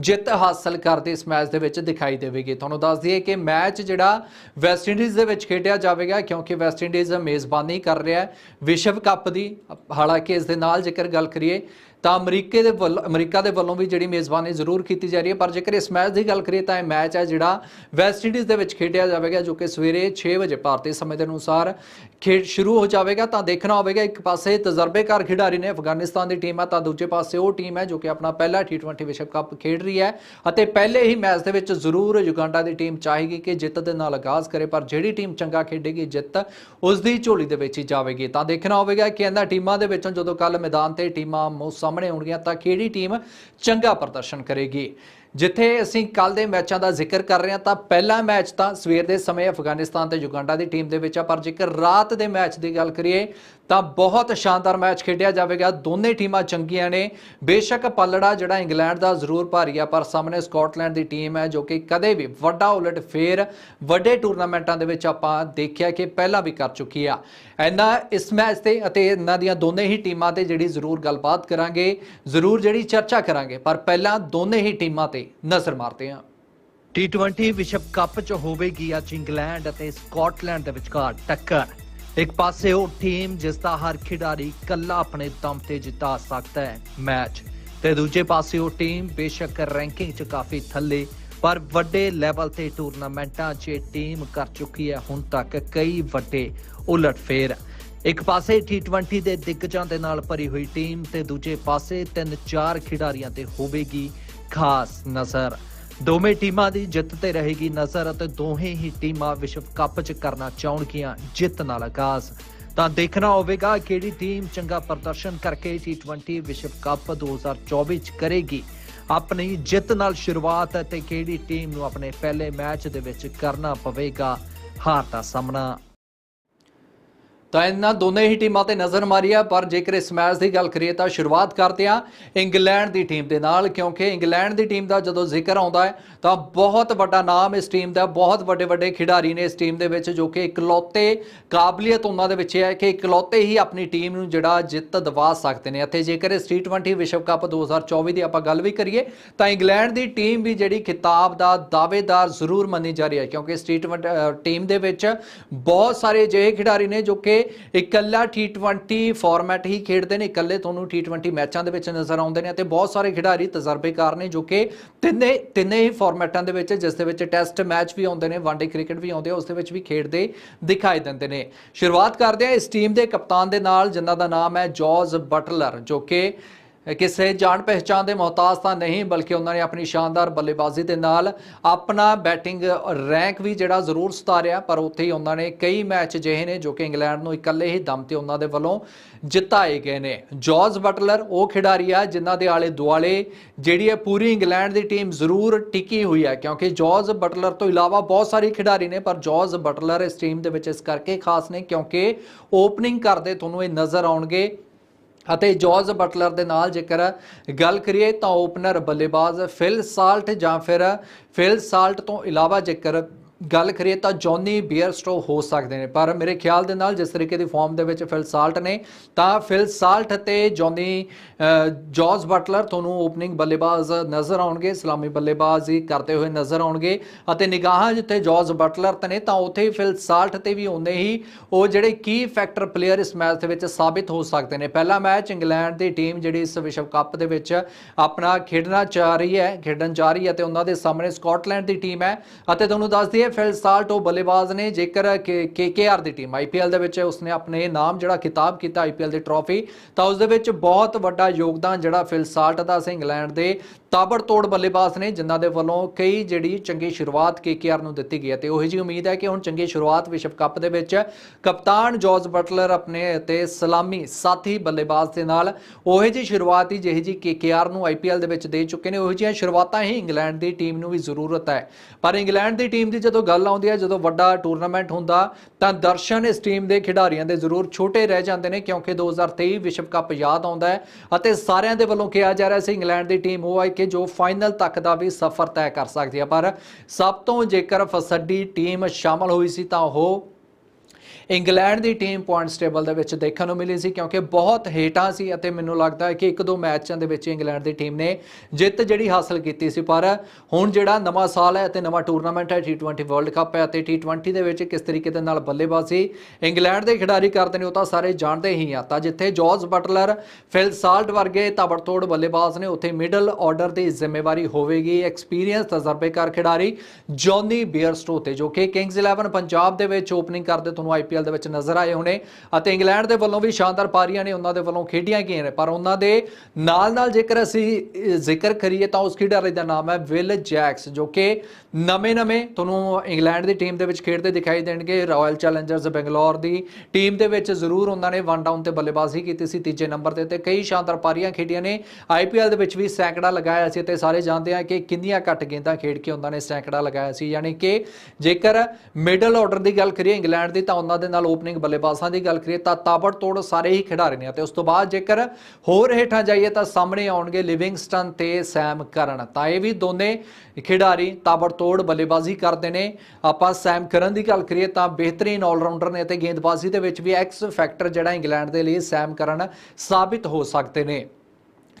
S1: ਜਿੱਤ ਹਾਸਲ ਕਰਦੇ ਇਸ ਮੈਚ ਦੇ ਵਿੱਚ ਦਿਖਾਈ ਦੇਵੇਗੀ। ਤੁਹਾਨੂੰ ਦੱਸ ਦਈਏ ਕਿ ਮੈਚ ਜਿਹੜਾ ਵੈਸਟ ਇੰਡੀਜ਼ ਦੇ ਵਿੱਚ ਖੇਡਿਆ ਜਾਵੇਗਾ ਕਿਉਂਕਿ ਵੈਸਟ ਇੰਡੀਜ਼ ਮੇਜ਼ਬਾਨੀ ਕਰ ਰਿਹਾ ਹੈ ਵਿਸ਼ਵ ਕੱਪ ਦੀ। ਹਾਲਾਂਕਿ ਇਸ ਦੇ ਨਾਲ ਜੇਕਰ ਗੱਲ ਕਰੀਏ ਤਾਂ ਅਮਰੀਕੇ ਦੇ ਵੱਲੋਂ ਅਮਰੀਕਾ ਦੇ ਵੱਲੋਂ ਵੀ ਜਿਹੜੀ ਮੇਜ਼ਬਾਨੀ ਜ਼ਰੂਰ ਕੀਤੀ ਜਾ ਰਹੀ ਹੈ। ਪਰ ਜੇਕਰ ਇਸ ਮੈਚ ਦੀ ਗੱਲ ਕਰੀਏ ਤਾਂ ਇਹ ਮੈਚ ਹੈ ਜਿਹੜਾ ਵੈਸਟ ਇੰਡੀਜ਼ ਦੇ ਵਿੱਚ ਖੇਡਿਆ ਜਾਵੇਗਾ ਜੋ ਕਿ ਸਵੇਰੇ 6 ਵਜੇ ਭਾਰਤੀ ਸਮੇਂ ਦੇ ਅਨੁਸਾਰ ਖੇਡ ਸ਼ੁਰੂ ਹੋ ਜਾਵੇਗਾ, ਤਾਂ ਦੇਖਣਾ ਹੋਵੇਗਾ ਇੱਕ ਪਾਸੇ ਤਜਰਬੇਕਾਰ ਖਿਡਾਰੀ ਨੇ ਅਫਗਾਨਿਸਤਾਨ ਦੀ ਟੀਮ ਹੈ, ਤਾਂ ਦੂਜੇ ਪਾਸੇ ਉਹ ਟੀਮ ਹੈ ਜੋ ਕਿ ਆਪਣਾ ਪਹਿਲਾ T20 ਵਿਸ਼ਵ ਕੱਪ ਖੇਡ ਰਹੀ ਹੈ। ਅਤੇ ਪਹਿਲੇ ਹੀ ਮੈਚ ਦੇ ਵਿੱਚ ਜ਼ਰੂਰ ਯੁਗਾਂਡਾ ਦੀ ਟੀਮ ਚਾਹੇਗੀ ਕਿ ਜਿੱਤ ਦੇ ਨਾਲ ਆਗਾਜ਼ ਕਰੇ, ਪਰ ਜਿਹੜੀ ਟੀਮ ਚੰਗਾ ਖੇਡੇਗੀ, ਜਿੱਤ ਉਸ ਦੀ ਝੋਲੀ ਦੇ ਵਿੱਚ ਹੀ ਜਾਵੇਗੀ। ਤਾਂ ਦੇਖਣਾ ਹੋਵੇਗਾ ਕਿ ਇਹਨਾਂ ਟੀਮਾਂ ਦੇ ਵਿੱਚੋਂ ਜਦੋਂ ਕੱਲ ਮੈਦਾਨ ਤੇ ਟੀਮਾਂ ਮੋ ਸਾਹਮਣੇ ਆਉਣਗੀਆਂ, ਤਾਂ ਕਿਹੜੀ ਟੀਮ ਚੰਗਾ ਪ੍ਰਦਰਸ਼ਨ ਕਰੇਗੀ? ਜਿੱਥੇ ਅਸੀਂ ਕੱਲ ਦੇ ਮੈਚਾਂ ਦਾ ਜ਼ਿਕਰ ਕਰ ਰਹੇ ਹਾਂ, ਤਾਂ ਪਹਿਲਾ ਮੈਚ ਤਾਂ ਸਵੇਰ ਦੇ ਸਮੇਂ ਅਫਗਾਨਿਸਤਾਨ ਤੇ ਯੁਗਾਂਡਾ ਦੀ ਟੀਮ ਦੇ ਵਿੱਚ ਆ, ਪਰ ਜੇਕਰ ਰਾਤ ਦੇ ਮੈਚ ਦੀ ਗੱਲ ਕਰੀਏ ਤਾਂ ਬਹੁਤ ਸ਼ਾਨਦਾਰ ਮੈਚ ਖੇਡਿਆ ਜਾਵੇਗਾ। ਦੋਨੇ ਟੀਮਾਂ ਚੰਗੀਆਂ ਨੇ। ਬੇਸ਼ੱਕ ਪੱਲੜਾ, ਜਿਹੜਾ ਇੰਗਲੈਂਡ ਦਾ ਜ਼ਰੂਰ ਭਾਰੀ ਆ, ਪਰ ਸਾਹਮਣੇ ਸਕਾਟਲੈਂਡ ਦੀ ਟੀਮ ਹੈ, ਜੋ ਕਿ ਕਦੇ ਵੀ ਵੱਡਾ ਉਲਟ ਫੇਰ ਵੱਡੇ ਟੂਰਨਾਮੈਂਟਾਂ ਦੇ ਵਿੱਚ ਆਪਾਂ ਦੇਖਿਆ ਕਿ ਪਹਿਲਾਂ ਵੀ ਕਰ ਚੁੱਕੀ ਆ। ਇਹਨਾਂ ਇਸ ਮੈਚ ਤੇ ਅਤੇ ਇਹਨਾਂ ਦੀਆਂ ਦੋਨੇ ਹੀ ਟੀਮਾਂ ਤੇ ਜਿਹੜੀ ਜ਼ਰੂਰ ਗੱਲਬਾਤ ਕਰਾਂਗੇ, ਜ਼ਰੂਰ ਜਿਹੜੀ ਚਰਚਾ ਕਰਾਂਗੇ, ਪਰ ਪਹਿਲਾਂ ਦੋਨੇ ਹੀ ਟੀਮਾਂ ਤੇ ਨਜ਼ਰ ਮਾਰਦੇ ਹਾਂ। T20 ਵਿਸ਼ਵ ਕੱਪ 'ਚ ਹੋਵੇਗੀ ਅੱਜ ਇੰਗਲੈਂਡ ਅਤੇ ਸਕਾਟਲੈਂਡ ਦੇ ਵਿਚਕਾਰ ਟੱਕਰ। ਇੱਕ ਪਾਸੇ ਉਹ ਟੀਮ ਜਿਸ ਦਾ ਹਰ ਖਿਡਾਰੀ ਕੱਲਾ ਆਪਣੇ ਦਮ ਤੇ ਜਿਤਾ ਸਕਦਾ ਹੈ ਮੈਚ। ਤੇ ਦੂਜੇ ਪਾਸੇ ਉਹ ਟੀਮ ਬੇਸ਼ੱਕ ਰੈਂਕਿੰਗ 'ਚ ਕਾਫੀ ਥੱਲੇ, ਪਰ ਵੱਡੇ ਲੈਵਲ ਤੇ ਟੂਰਨਾਮੈਂਟਾਂ 'ਚ ਇਹ ਟੀਮ ਕਰ ਚੁੱਕੀ ਹੈ, ਹੁਣ ਤੱਕ ਕਈ ਵੱਡੇ ਉਲਟਫੇਰ। ਇੱਕ ਪਾਸੇ T20 ਦੇ ਦਿੱਗਜਾਂ ਦੇ ਨਾਲ ਭਰੀ ਹੋਈ ਟੀਮ ਤੇ ਦੂਜੇ ਪਾਸੇ ਤਿੰਨ ਚਾਰ ਖਿਡਾਰੀਆਂ ਤੇ ਹੋਵੇਗੀ ਖਾਸ ਨਜ਼ਰ। ਦੋਵੇਂ ਟੀਮਾਂ ਦੀ ਜਿੱਤ ਤੇ ਰਹੇਗੀ ਨਜ਼ਰ ਅਤੇ ਦੋਹੇ ਹੀ ਟੀਮਾਂ ਵਿਸ਼ਵ ਕੱਪ 'ਚ ਕਰਨਾ ਚਾਹਣਗੀਆਂ ਜਿੱਤ ਨਾਲ ਆਗਾਜ਼। ਤਾਂ ਦੇਖਣਾ ਹੋਵੇਗਾ ਕਿਹੜੀ ਟੀਮ ਚੰਗਾ ਪ੍ਰਦਰਸ਼ਨ ਕਰਕੇ T20 ਵਿਸ਼ਵ ਕੱਪ 2024 'ਚ ਕਰੇਗੀ। ਆਪਣੀ ਜਿੱਤ ਨਾਲ ਸ਼ੁਰੂਆਤ ਅਤੇ ਕਿਹੜੀ ਟੀਮ ਨੂੰ ਆਪਣੇ ਪਹਿਲੇ ਮੈਚ ਦੇ ਵਿੱਚ ਕਰਨਾ ਪਵੇਗਾ, ਹਾਰ ਦਾ ਸਾਹਮਣਾ। ਤਾਂ ਇਹਨਾਂ ਦੋਨੇ ਹੀ ਟੀਮਾਂ ਤੇ ਨਜ਼ਰ ਮਾਰੀ ਆ ਪਰ ਜੇਕਰ ਇਸ ਮੈਚ ਦੀ ਗੱਲ ਕਰੀਏ ਤਾਂ ਸ਼ੁਰੂਆਤ ਕਰਦੇ ਆ ਇੰਗਲੈਂਡ ਦੀ ਟੀਮ ਦੇ ਨਾਲ ਕਿਉਂਕਿ ਇੰਗਲੈਂਡ ਦੀ ਟੀਮ ਦਾ ਜਦੋਂ ਜ਼ਿਕਰ ਆਉਂਦਾ ਹੈ ਤਾਂ ਬਹੁਤ ਵੱਡਾ ਨਾਮ ਇਸ ਟੀਮ ਦਾ ਬਹੁਤ ਵੱਡੇ ਵੱਡੇ ਖਿਡਾਰੀ ਨੇ ਇਸ ਟੀਮ ਦੇ ਵਿੱਚ ਜੋ ਕਿ ਇਕਲੌਤੇ ਕਾਬਲੀਅਤ ਉਹਨਾਂ ਦੇ ਵਿੱਚ ਹੈ ਕਿ ਇਕਲੌਤੇ ਹੀ ਆਪਣੀ ਟੀਮ ਨੂੰ ਜਿਹੜਾ ਜਿੱਤ ਦਿਵਾ ਸਕਦੇ ਨੇ। ਅਤੇ ਜੇਕਰ ਇਸ T20 ਵਿਸ਼ਵ ਕੱਪ 2024 ਦੀ ਆਪਾਂ ਗੱਲ ਵੀ ਕਰੀਏ ਤਾਂ ਇੰਗਲੈਂਡ ਦੀ ਟੀਮ ਵੀ ਜਿਹੜੀ ਖਿਤਾਬ ਦਾ ਦਾਅਵੇਦਾਰ ਜ਼ਰੂਰ ਮੰਨੀ ਜਾ ਰਹੀ ਹੈ ਕਿਉਂਕਿ ਇਸ T20 ਅ, ਟੀਮ ਦੇ ਵਿੱਚ ਬਹੁਤ ਸਾਰੇ ਅਜਿਹੇ ਖਿਡਾਰੀ ਨੇ ਜੋ ਕਿ ਇਕੱਲਾ T20 ਫਾਰਮੈਟ ਹੀ ਖੇਡਦੇ ਨੇ, ਇਕੱਲੇ ਤੁਹਾਨੂੰ T20 ਮੈਚਾਂ ਦੇ ਵਿੱਚ ਨਜ਼ਰ ਆਉਂਦੇ ਨੇ ਅਤੇ ਬਹੁਤ ਸਾਰੇ ਖਿਡਾਰੀ ਤਜਰਬੇਕਾਰ ਨੇ ਜੋ ਕਿ ਤਿੰਨੇ ਤਿੰਨੇ ਹੀ ਫਾਰਮੈਟਾਂ ਦੇ ਵਿੱਚ, ਜਿਸ ਦੇ ਵਿੱਚ ਟੈਸਟ ਮੈਚ ਵੀ ਆਉਂਦੇ ਨੇ ਵਨਡੇ ਕ੍ਰਿਕਟ ਵੀ ਆਉਂਦੇ ਆ, ਉਸ ਦੇ ਵਿੱਚ ਵੀ ਖੇਡਦੇ ਦਿਖਾਈ ਦਿੰਦੇ ਨੇ। ਸ਼ੁਰੂਆਤ ਕਰਦੇ ਆ ਇਸ ਟੀਮ ਦੇ ਕਪਤਾਨ ਦੇ ਨਾਲ, ਜਿਨ੍ਹਾਂ ਦਾ ਨਾਮ ਹੈ ਜੌਰਜ ਬਟਲਰ ਜੋ ਕਿ ਕਿਸੇ ਜਾਣ ਪਹਿਚਾਨ ਦੇ ਮੁਹਤਾਜ ਤਾਂ ਨਹੀਂ, ਬਲਕਿ ਉਹਨਾਂ ਨੇ ਆਪਣੀ ਸ਼ਾਨਦਾਰ ਬੱਲੇਬਾਜ਼ੀ ਦੇ ਨਾਲ ਆਪਣਾ ਬੈਟਿੰਗ ਰੈਂਕ ਵੀ ਜਿਹੜਾ ਜ਼ਰੂਰ ਸੁਧਾਰਿਆ, ਪਰ ਉੱਥੇ ਹੀ ਉਹਨਾਂ ਨੇ ਕਈ ਮੈਚ ਜਿਹੇ ਨੇ ਜੋ ਕਿ ਇੰਗਲੈਂਡ ਨੂੰ ਇਕੱਲੇ ਹੀ ਦਮ ਤੇ ਉਹਨਾਂ ਦੇ ਵੱਲੋਂ ਜਿਤਾਏ ਗਏ ਨੇ। ਜੌਰਜ ਬਟਲਰ, ਉਹ ਖਿਡਾਰੀ ਆ ਜਿਨ੍ਹਾਂ ਦੇ ਆਲੇ ਦੁਆਲੇ ਜਿਹੜੀ ਹੈ ਪੂਰੀ ਇੰਗਲੈਂਡ ਦੀ ਟੀਮ ਜ਼ਰੂਰ ਟਿਕੀ ਹੋਈ ਹੈ, ਕਿਉਂਕਿ ਜੌਰਜ ਬਟਲਰ ਤੋਂ ਇਲਾਵਾ ਬਹੁਤ ਸਾਰੇ ਖਿਡਾਰੀ ਨੇ, ਪਰ ਜੌਰਜ ਬਟਲਰ ਇਸ ਟੀਮ ਦੇ ਵਿੱਚ ਇਸ ਕਰਕੇ ਖਾਸ ਨੇ ਕਿਉਂਕਿ ਓਪਨਿੰਗ ਕਰਦੇ ਤੁਹਾਨੂੰ ਇਹ ਨਜ਼ਰ ਆਉਣਗੇ। ਅਤੇ ਜੌਰਜ ਬਟਲਰ ਦੇ ਨਾਲ ਜੇਕਰ ਗੱਲ ਕਰੀਏ ਤਾਂ ਓਪਨਰ ਬੱਲੇਬਾਜ਼ ਫਿਲ ਸਾਲਟ ਜਾਂ ਫਿਰ ਫਿਲ ਸਾਲਟ ਤੋਂ ਇਲਾਵਾ ਜੇਕਰ ਗੱਲ ਕਰੀਏ ਤਾਂ ਜੌਨੀ ਬੀਅਰਸਟੋ ਹੋ ਸਕਦੇ ਨੇ, ਪਰ ਮੇਰੇ ਖਿਆਲ ਦੇ ਨਾਲ ਜਿਸ ਤਰੀਕੇ ਦੀ ਫਾਰਮ ਦੇ ਵਿੱਚ ਫਿਲ ਸਾਲਟ ਨੇ, ਤਾਂ ਫਿਲ ਸਾਲਟ ਤੇ ਜੌਨੀ ਜੌਰਜ ਬਟਲਰ ਤੁਹਾਨੂੰ ਓਪਨਿੰਗ ਬੱਲੇਬਾਜ਼ ਨਜ਼ਰ ਆਉਣਗੇ, ਸਲਾਮੀ ਬੱਲੇਬਾਜ਼ੀ ਕਰਦੇ ਹੋਏ ਨਜ਼ਰ ਆਉਣਗੇ, ਅਤੇ ਨਿਗਾਹਾਂ ਜਿੱਥੇ ਜੌਰਜ ਬਟਲਰ ਤੇ ਨੇ, ਤਾਂ ਉੱਥੇ ਹੀ ਫਿਲ ਸਾਲਟ ਤੇ ਵੀ ਹੁੰਦੇ ਹੀ ਉਹ ਜਿਹੜੇ ਕੀ ਫੈਕਟਰ ਪਲੇਅਰ ਇਸ ਮੈਚ ਦੇ ਵਿੱਚ ਸਾਬਿਤ ਹੋ ਸਕਦੇ ਨੇ। ਪਹਿਲਾ ਮੈਚ ਇੰਗਲੈਂਡ ਦੀ ਟੀਮ ਜਿਹੜੀ ਇਸ ਵਿਸ਼ਵ ਕੱਪ ਦੇ ਵਿੱਚ ਆਪਣਾ ਖੇਡਣਾ ਚਾਹ ਰਹੀ ਹੈ, ਖੇਡਣ ਜਾ ਰਹੀ ਹੈ ਤੇ ਉਹਨਾਂ ਦੇ ਸਾਹਮਣੇ ਸਕਾਟਲੈਂਡ ਦੀ ਟੀਮ ਹੈ, ਅਤੇ ਤੁਹਾਨੂੰ ਦੱਸ ਦਈਏ ਫਿਲ ਸਾਲਟ ਉਹ ਬੱਲੇਬਾਜ਼ ਨੇ, ਜੇਕਰ ਕੇਕੇਆਰ ਦੀ ਟੀਮ ਆਈਪੀਐਲ ਦੇ ਵਿੱਚ ਉਸਨੇ ਆਪਣੇ ਨਾਮ ਜਿਹੜਾ ਖਿਤਾਬ ਕੀਤਾ ਆਈਪੀਐਲ ਦੀ ਟਰੋਫੀ, ਤਾਂ ਉਸ ਦੇ ਵਿੱਚ ਬਹੁਤ ਵੱਡਾ ਯੋਗਦਾਨ ਜਿਹੜਾ ਫਿਲ ਸਾਲਟ ਦਾ ਸੀ ਇੰਗਲੈਂਡ ਦੇ ਤਾਬੜਤੋੜ ਬੱਲੇਬਾਜ਼ ਨੇ, ਜਿਨ੍ਹਾਂ ਦੇ ਵੱਲੋਂ ਕਈ ਜਿਹੜੀ ਚੰਗੀ ਸ਼ੁਰੂਆਤ ਕੇਕੇਆਰ ਨੂੰ ਦਿੱਤੀ ਗਈ ਹੈ। ਤੇ ਉਹੀ ਜੀ ਉਮੀਦ ਹੈ ਕਿ ਹੁਣ ਚੰਗੀ ਸ਼ੁਰੂਆਤ ਵਿਸ਼ਵ ਕੱਪ ਦੇ ਵਿੱਚ ਕਪਤਾਨ ਜੌਰਜ ਬਟਲਰ ਆਪਣੇ ਅਤੇ ਸਲਾਮੀ ਸਾਥੀ ਬੱਲੇਬਾਜ਼ ਦੇ ਨਾਲ ਉਹੀ ਜੀ ਸ਼ੁਰੂਆਤ ਹੀ ਜਿਹੀ ਜੀ ਕੇਕੇਆਰ ਨੂੰ ਆਈਪੀਐਲ ਦੇ ਵਿੱਚ ਦੇ ਚੁੱਕੇ ਨੇ, ਉਹੀ ਜਿਹੀਆਂ ਸ਼ੁਰੂਆਤਾਂ ਹੀ ਇੰਗਲੈਂਡ ਦੀ ਟੀਮ ਨੂੰ ਵੀ ਜ਼ਰੂਰਤ ਹੈ। ਪਰ ਇੰਗਲੈਂਡ ਦੀ ਟੀਮ ਦੀ ਜਦੋਂ ਗੱਲ ਆਉਂਦੀ ਹੈ, ਜਦੋਂ ਵੱਡਾ ਟੂਰਨਾਮੈਂਟ ਹੁੰਦਾ, ਤਾਂ ਦਰਸ਼ਨ ਇਸ ਟੀਮ ਦੇ ਖਿਡਾਰੀਆਂ ਦੇ ਜ਼ਰੂਰ ਛੋਟੇ ਰਹਿ ਜਾਂਦੇ ਨੇ, ਕਿਉਂਕਿ 2023 ਵਿਸ਼ਵ ਕੱਪ ਯਾਦ ਆਉਂਦਾ ਹੈ ਅਤੇ ਸਾਰਿਆਂ ਦੇ ਵੱਲੋਂ ਕਿਹਾ ਜਾ ਰਿਹਾ ਸੀ, ਇੰਗਲੈਂਡ ਦੀ ਟੀਮ ਉਹ ਹੈ ਕਿ ਜੋ ਫਾਈਨਲ ਤੱਕ ਦਾ ਵੀ ਸਫ਼ਰ ਤੈਅ ਕਰ ਸਕਦੀ ਹੈ। ਪਰ ਸਭ ਤੋਂ ਜੇਕਰ ਫਸੱਡੀ ਟੀਮ ਸ਼ਾਮਲ ਹੋਈ ਸੀ, ਤਾਂ ਉਹ ਇੰਗਲੈਂਡ ਦੀ ਟੀਮ ਪੁਆਇੰਟਸ ਟੇਬਲ ਦੇ ਵਿੱਚ ਦੇਖਣ ਨੂੰ ਮਿਲੀ ਸੀ ਕਿਉਂਕਿ ਬਹੁਤ ਹੇਟਾਂ ਸੀ ਅਤੇ ਮੈਨੂੰ ਲੱਗਦਾ ਹੈ ਕਿ ਇੱਕ ਦੋ ਮੈਚਾਂ ਦੇ ਵਿੱਚ ਇੰਗਲੈਂਡ ਦੀ ਟੀਮ ਨੇ ਜਿੱਤ ਜਿਹੜੀ ਹਾਸਲ ਕੀਤੀ ਸੀ। ਪਰ ਹੁਣ ਜਿਹੜਾ ਨਵਾਂ ਸਾਲ ਹੈ ਅਤੇ ਨਵਾਂ ਟੂਰਨਾਮੈਂਟ ਹੈ T20 ਵਰਲਡ ਕੱਪ ਹੈ ਅਤੇ T20 ਦੇ ਵਿੱਚ ਕਿਸ ਤਰੀਕੇ ਦੇ ਨਾਲ ਬੱਲੇਬਾਜ਼ੀ ਇੰਗਲੈਂਡ ਦੇ ਖਿਡਾਰੀ ਕਰਦੇ ਨੇ ਉਹ ਤਾਂ ਸਾਰੇ ਜਾਣਦੇ ਹੀ ਆ। ਤਾਂ ਜਿੱਥੇ ਜੌਰਜ ਬਟਲਰ, ਫਿਲ ਸਾਲਟ ਵਰਗੇ ਤਾਬੜਤੋੜ ਬੱਲੇਬਾਜ਼ ਨੇ, ਉੱਥੇ ਮਿਡਲ ਆਰਡਰ ਦੀ ਜ਼ਿੰਮੇਵਾਰੀ ਹੋਵੇਗੀ ਐਕਸਪੀਰੀਅੰਸ ਤਜਰਬੇਕਾਰ ਖਿਡਾਰੀ ਜੌਨੀ ਬੀਅਰਸਟੋ ਤੇ, ਜੋ ਕਿ ਕਿੰਗਸ 11 ਪੰਜਾਬ ਦੇ ਵਿੱਚ ਓਪਨਿੰਗ ਕਰਦੇ, ਤੁਹਾਨੂੰ ਆਈਪੀਐਲ ਦੇ ਵਿੱਚ ਨਜ਼ਰ ਆਏ ਹੋਣੇ ਅਤੇ ਇੰਗਲੈਂਡ ਦੇ ਵੱਲੋਂ ਵੀ ਸ਼ਾਨਦਾਰ ਪਾਰੀਆਂ ਨੇ ਉਹਨਾਂ ਦੇ ਵੱਲੋਂ ਖੇਡੀਆਂ ਗਈਆਂ ਨੇ। ਪਰ ਉਹਨਾਂ ਦੇ ਨਾਲ ਨਾਲ ਜੇਕਰ ਅਸੀਂ ਜ਼ਿਕਰ ਕਰੀਏ ਤਾਂ ਉਸ ਖਿਡਾਰੀ ਦਾ ਨਾਮ ਹੈ ਵਿਲ ਜੈਕਸ ਜੋ ਕਿ ਨਵੇਂ-ਨਵੇਂ ਤੁਹਾਨੂੰ ਇੰਗਲੈਂਡ ਦੀ ਟੀਮ ਦੇ ਵਿੱਚ ਖੇਡਦੇ ਦਿਖਾਈ ਦੇਣਗੇ। ਰਾਇਲ ਚੈਲੰਜਰਸ ਬੰਗਲੌਰ ਦੀ ਟੀਮ ਦੇ ਵਿੱਚ ਜ਼ਰੂਰ ਉਹਨਾਂ ਨੇ ਵਨ ਡਾਊਨ ਤੇ ਬੱਲੇਬਾਜ਼ੀ ਕੀਤੀ ਸੀ ਤੀਜੇ ਨੰਬਰ ਤੇ ਤੇ ਕਈ ਸ਼ਾਨਦਾਰ ਪਾਰੀਆਂ ਖੇਡੀਆਂ ਨੇ। ਆਈਪੀਐਲ ਦੇ ਵਿੱਚ ਵੀ ਸੈਂਕੜਾ ਲਗਾਇਆ ਸੀ ਤੇ ਸਾਰੇ ਜਾਣਦੇ ਆ ਕਿ ਕਿੰਨੀਆਂ ਘੱਟ ਗੇਂਦਾਂ ਖੇਡ ਕੇ ਉਹਨਾਂ ਨੇ ਸੈਂਕੜਾ ਲਗਾਇਆ ਸੀ। ਯਾਨੀ ਕਿ ਜੇਕਰ ਮਿਡਲ ਆਰਡਰ ਦੀ ਗੱਲ ਕਰੀਏ ਇੰਗਲੈਂਡ ਦੀ ਤਾਂ ਉਹਨਾਂ ਦੇ ਨਾਲ ਓਪਨਿੰਗ ਬੱਲੇਬਾਜ਼ਾਂ ਦੀ ਗੱਲ ਕਰੀਏ ਤਾਂ ਤਾਬੜਤੋੜ ਸਾਰੇ ਹੀ ਖਿਡਾਰੀ ਨੇ ਅਤੇ ਉਸ ਤੋਂ ਬਾਅਦ ਜੇਕਰ ਹੋਰ ਹੇਠਾਂ ਜਾਈਏ ਤਾਂ ਸਾਹਮਣੇ ਆਉਣਗੇ ਲਿਵਿੰਗਸਟਨ ਤੇ ਸੈਮ ਕਰਨ। ਤਾਂ ਇਹ ਵੀ ਦੋਨੇ ਖਿਡਾਰੀ ਤਾਬੜਤੋੜ ਬੱਲੇਬਾਜ਼ੀ ਕਰਦੇ ਨੇ। ਆਪਾਂ ਸੈਮ ਕਰਨ ਦੀ ਗੱਲ ਕਰੀਏ ਤਾਂ ਬਿਹਤਰੀਨ ਆਲਰਾਊਂਡਰ ਨੇ ਅਤੇ ਗੇਂਦਬਾਜ਼ੀ ਦੇ ਵਿੱਚ ਵੀ ਐਕਸ ਫੈਕਟਰ ਜਿਹੜਾ ਇੰਗਲੈਂਡ ਦੇ ਲਈ ਸੈਮ ਕਰਨ ਸਾਬਿਤ ਹੋ ਸਕਦੇ ਨੇ।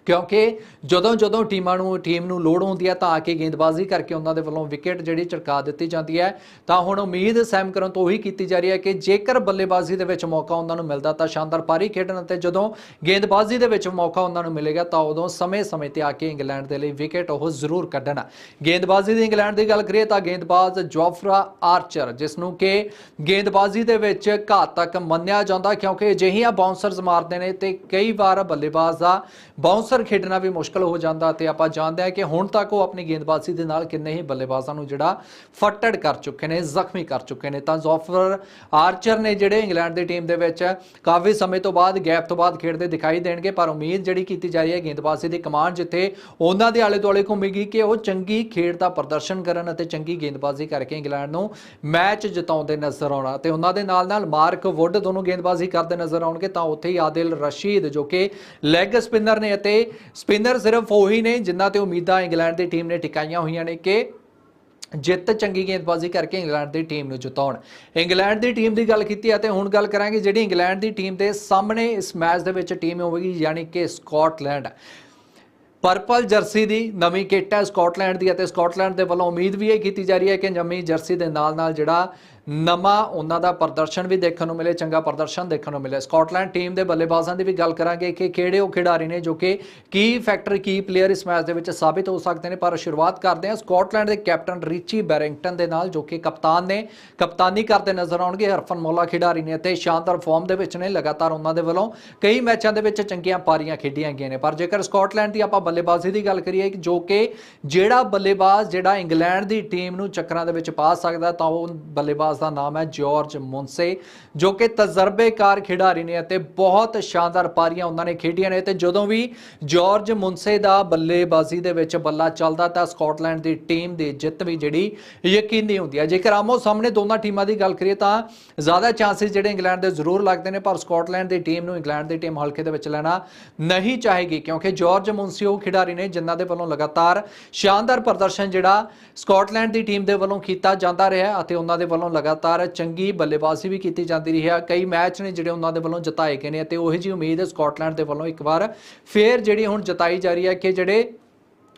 S1: ਕਿਉਂਕਿ ਜਦੋਂ ਜਦੋਂ ਟੀਮਾਂ ਨੂੰ ਟੀਮ ਨੂੰ ਲੋੜ ਹੁੰਦੀ ਹੈ ਤਾਂ ਆ ਕੇ ਗੇਂਦਬਾਜ਼ੀ ਕਰਕੇ ਉਹਨਾਂ ਦੇ ਵੱਲੋਂ ਵਿਕਟ ਜਿਹੜੀ ਚੜਕਾ ਦਿੱਤੀ ਜਾਂਦੀ ਹੈ। ਤਾਂ ਹੁਣ ਉਮੀਦ ਸੈਮ ਕਰਨ ਤੋਂ ਉਹੀ ਕੀਤੀ ਜਾ ਰਹੀ ਹੈ ਕਿ ਜੇਕਰ ਬੱਲੇਬਾਜ਼ੀ ਦੇ ਵਿੱਚ ਮੌਕਾ ਉਹਨਾਂ ਨੂੰ ਮਿਲਦਾ ਤਾਂ ਸ਼ਾਨਦਾਰ ਪਾਰੀ ਖੇਡਣ ਅਤੇ ਜਦੋਂ ਗੇਂਦਬਾਜ਼ੀ ਦੇ ਵਿੱਚ ਮੌਕਾ ਉਹਨਾਂ ਨੂੰ ਮਿਲੇਗਾ ਤਾਂ ਉਦੋਂ ਸਮੇਂ-ਸਮੇਂ ਤੇ ਆ ਕੇ ਇੰਗਲੈਂਡ ਦੇ ਲਈ ਵਿਕਟ ਉਹ ਜ਼ਰੂਰ ਕੱਢਣ। ਗੇਂਦਬਾਜ਼ੀ ਦੀ ਇੰਗਲੈਂਡ ਦੀ ਗੱਲ ਕਰੀਏ ਤਾਂ ਗੇਂਦਬਾਜ਼ ਜੋਫਰਾ ਆਰਚਰ ਜਿਸ ਨੂੰ ਕਿ ਗੇਂਦਬਾਜ਼ੀ ਦੇ ਵਿੱਚ ਘਾਤਕ ਮੰਨਿਆ ਜਾਂਦਾ ਕਿਉਂਕਿ ਅਜਿਹੀਆਂ ਬਾਉਂਸਰਸ ਮਾਰਦੇ ਨੇ ਤੇ ਕਈ ਵਾਰ ਬੱਲੇਬਾਜ਼ ਦਾ ਬਾਉਂਸਰ ਖੇਡਣਾ ਵੀ ਮੁਸ਼ਕਲ ਹੋ ਜਾਂਦਾ ਤੇ ਆਪਾਂ ਜਾਣਦੇ ਹਾਂ ਕਿ ਹੁਣ ਤੱਕ ਉਹ ਆਪਣੀ ਗੇਂਦਬਾਜ਼ੀ ਦੇ ਨਾਲ ਕਿੰਨੇ ਹੀ ਬੱਲੇਬਾਜ਼ਾਂ ਨੂੰ ਜਿਹੜਾ ਫੱਟੜ ਕਰ ਚੁੱਕੇ ਨੇ, ਜ਼ਖਮੀ ਕਰ ਚੁੱਕੇ ਨੇ। ਤਾਂ ਜ਼ੋਫਰ ਆਰਚਰ ਨੇ ਜਿਹੜੇ ਇੰਗਲੈਂਡ ਦੀ ਟੀਮ ਦੇ ਵਿੱਚ ਕਾਫੀ ਸਮੇਂ ਤੋਂ ਬਾਅਦ, ਗੈਪ ਤੋਂ ਬਾਅਦ ਖੇਡਦੇ ਦਿਖਾਈ ਦੇਣਗੇ, ਪਰ ਉਮੀਦ ਜਿਹੜੀ ਕੀਤੀ ਜਾ ਰਹੀ ਹੈ ਗੇਂਦਬਾਜ਼ੀ ਦੀ ਕਮਾਂਡ ਜਿੱਥੇ ਉਹਨਾਂ ਦੇ ਆਲੇ ਦੁਆਲੇ ਘੁੰਮੇਗੀ ਕਿ ਉਹ ਚੰਗੀ ਖੇਡ ਦਾ ਪ੍ਰਦਰਸ਼ਨ ਕਰਨ ਅਤੇ ਚੰਗੀ ਗੇਂਦਬਾਜ਼ੀ ਕਰਕੇ ਇੰਗਲੈਂਡ ਨੂੰ ਮੈਚ ਜਿਤਾਉਂਦੇ ਨਜ਼ਰ ਆਉਣਾ। ਤੇ ਉਹਨਾਂ ਦੇ ਨਾਲ ਨਾਲ ਮਾਰਕ ਵੁੱਡ ਦੋਨੋਂ ਗੇਂਦਬਾਜ਼ੀ ਕਰਦੇ ਨਜ਼ਰ ਆਉਣਗੇ। ਤਾਂ ਉੱਥੇ ਹੀ ਆਦਿਲ ਰਸ਼ੀਦ ਜੋ ਕਿ ਲੈਗ ਸਪਿਨਰ ਨੇ ਅਤੇ ਸਪਿਨਰ ਸਿਰਫ ਉਹੀ ਨੇ ਜਿਨ੍ਹਾਂ ਤੇ ਉਮੀਦਾਂ ਇੰਗਲੈਂਡ ਦੀ ਟੀਮ ਨੇ ਟਿਕਾਈਆਂ ਹੋਈਆਂ ਨੇ ਕਿ ਜਿੱਤ ਚੰਗੀ ਗੇਂਦਬਾਜ਼ੀ ਕਰਕੇ ਇੰਗਲੈਂਡ ਦੀ ਟੀਮ ਨੂੰ ਜਿਤਾਉਣ। ਇੰਗਲੈਂਡ ਦੀ ਟੀਮ ਦੀ ਗੱਲ ਕੀਤੀ ਅਤੇ ਹੁਣ ਗੱਲ ਕਰਾਂਗੇ ਜਿਹੜੀ ਇੰਗਲੈਂਡ ਦੀ ਟੀਮ ਦੇ ਸਾਹਮਣੇ ਇਸ ਮੈਚ ਦੇ ਵਿੱਚ ਟੀਮ ਹੋਵੇਗੀ, ਯਾਨੀ ਕਿ ਸਕਾਟਲੈਂਡ। ਪਰਪਲ ਜਰਸੀ ਦੀ ਨਵੀਂ ਕਿੱਟ ਹੈ ਸਕਾਟਲੈਂਡ ਦੀ ਅਤੇ ਸਕਾਟਲੈਂਡ ਦੇ ਵੱਲੋਂ ਉਮੀਦ ਵੀ ਇਹ ਕੀਤੀ ਜਾ ਰਹੀ ਹੈ ਕਿ ਨਵੀਂ ਜਰਸੀ ਦੇ ਨਾਲ ਨਾਲ ਜਿਹੜਾ ਨਵਾਂ ਉਹਨਾਂ ਦਾ ਪ੍ਰਦਰਸ਼ਨ ਵੀ ਦੇਖਣ ਨੂੰ ਮਿਲੇ, ਚੰਗਾ ਪ੍ਰਦਰਸ਼ਨ ਦੇਖਣ ਨੂੰ ਮਿਲੇ ਸਕਾਟਲੈਂਡ ਟੀਮ ਦੇ ਬੱਲੇਬਾਜ਼ਾਂ ਦੀ ਵੀ ਗੱਲ ਕਰਾਂਗੇ ਕਿ ਕਿਹੜੇ ਉਹ ਖਿਡਾਰੀ ਨੇ ਜੋ ਕਿ ਕੀ ਫੈਕਟਰ ਕੀ ਪਲੇਅਰ ਇਸ ਮੈਚ ਦੇ ਵਿੱਚ ਸਾਬਿਤ ਹੋ ਸਕਦੇ ਨੇ। ਪਰ ਸ਼ੁਰੂਆਤ ਕਰਦੇ ਹਾਂ ਸਕਾਟਲੈਂਡ ਦੇ ਕੈਪਟਨ ਰਿਚੀ ਬੈਰਿੰਗਟਨ ਦੇ ਨਾਲ, ਜੋ ਕਿ ਕਪਤਾਨ ਨੇ ਕਪਤਾਨੀ ਕਰਦੇ ਨਜ਼ਰ ਆਉਣਗੇ। ਹਰਫਨ ਮੋਲਾ ਖਿਡਾਰੀ ਨੇ ਅਤੇ ਸ਼ਾਨਦਾਰ ਫਾਰਮ ਦੇ ਵਿੱਚ ਨੇ। ਲਗਾਤਾਰ ਉਹਨਾਂ ਦੇ ਵੱਲੋਂ ਕਈ ਮੈਚਾਂ ਦੇ ਵਿੱਚ ਚੰਗੀਆਂ ਪਾਰੀਆਂ ਖੇਡੀਆਂ ਗਈਆਂ ਨੇ। ਪਰ ਜੇਕਰ ਸਕਾਟਲੈਂਡ ਦੀ ਆਪਾਂ ਬੱਲੇਬਾਜ਼ੀ ਦੀ ਗੱਲ ਕਰੀਏ, ਜੋ ਕਿ ਜਿਹੜਾ ਬੱਲੇਬਾਜ਼, ਜਿਹੜਾ ਇੰਗਲੈਂਡ ਦੀ ਟੀਮ ਨੂੰ ਚੱਕਰਾਂ ਦੇ ਵਿੱਚ ਪਾ ਸਕਦਾ, ਤਾਂ ਉਹ ਬੱਲੇਬਾਜ਼ ਦਾ ਨਾਮ ਹੈ ਜਾਰਜ ਮੁੰਸੇ ਜੋ ਕਿ ਤਜਰਬੇਕਾਰ ਖਿਡਾਰੀ ਨੇ ਅਤੇ ਬਹੁਤ ਸ਼ਾਨਦਾਰ ਪਾਰੀਆਂ ਉਹਨਾਂ ਨੇ ਖੇਡੀਆਂ ਨੇ ਤੇ ਜਦੋਂ ਵੀ ਜਾਰਜ ਮੁੰਸੇ ਦਾ ਬੱਲੇਬਾਜ਼ੀ ਦੇ ਵਿੱਚ ਬੱਲਾ ਚੱਲਦਾ ਤਾਂ ਸਕਾਟਲੈਂਡ ਦੀ ਟੀਮ ਦੀ ਜਿੱਤ ਵੀ ਜਿਹੜੀ ਯਕੀਨੀ ਹੁੰਦੀ ਹੈ। ਜੇਕਰ ਆਮੋ ਸਾਹਮਣੇ ਦੋਨਾਂ ਟੀਮਾਂ ਦੀ ਗੱਲ ਕਰੀਏ ਤਾਂ ਜ਼ਿਆਦਾ ਚਾਂਸਸ ਜਿਹੜੇ ਇੰਗਲੈਂਡ ਦੇ ਜ਼ਰੂਰ ਲੱਗਦੇ ਨੇ, ਪਰ ਸਕਾਟਲੈਂਡ ਦੀ ਟੀਮ ਨੂੰ ਇੰਗਲੈਂਡ ਦੀ ਟੀਮ ਹਲਕੇ ਦੇ ਵਿੱਚ ਲੈਣਾ ਨਹੀਂ ਚਾਹੇਗੀ, ਕਿਉਂਕਿ ਜਾਰਜ ਮੁੰਸੀ ਉਹ ਖਿਡਾਰੀ ਨੇ ਜਿਨ੍ਹਾਂ ਦੇ ਵੱਲੋਂ ਲਗਾਤਾਰ ਸ਼ਾਨਦਾਰ ਪ੍ਰਦਰਸ਼ਨ ਜਿਹੜਾ ਸਕਾਟਲੈਂਡ ਦੀ ਟੀਮ ਦੇ ਵੱਲੋਂ ਕੀਤਾ ਜਾਂਦਾ ਰਿਹਾ ਅਤੇ ਉਹਨਾਂ ਦੇ ਵੱਲੋਂ ਲਗਾਤਾਰ ਚੰਗੀ ਬੱਲੇਬਾਜ਼ੀ ਵੀ ਕੀਤੀ ਜਾਂਦੀ ਰਹੀ ਹੈ। ਕਈ ਮੈਚ ਨੇ ਜਿਹੜੇ ਉਹਨਾਂ ਦੇ ਵੱਲੋਂ ਜਤਾਏ ਗਏ ਨੇ ਅਤੇ ਉਹੀ ਜੀ ਉਮੀਦ ਹੈ ਸਕਾਟਲੈਂਡ ਦੇ ਵੱਲੋਂ ਇੱਕ ਵਾਰ ਫੇਰ ਜਿਹੜੀ ਹੁਣ ਜਤਾਈ ਜਾ ਰਹੀ ਹੈ ਕਿ ਜਿਹੜੇ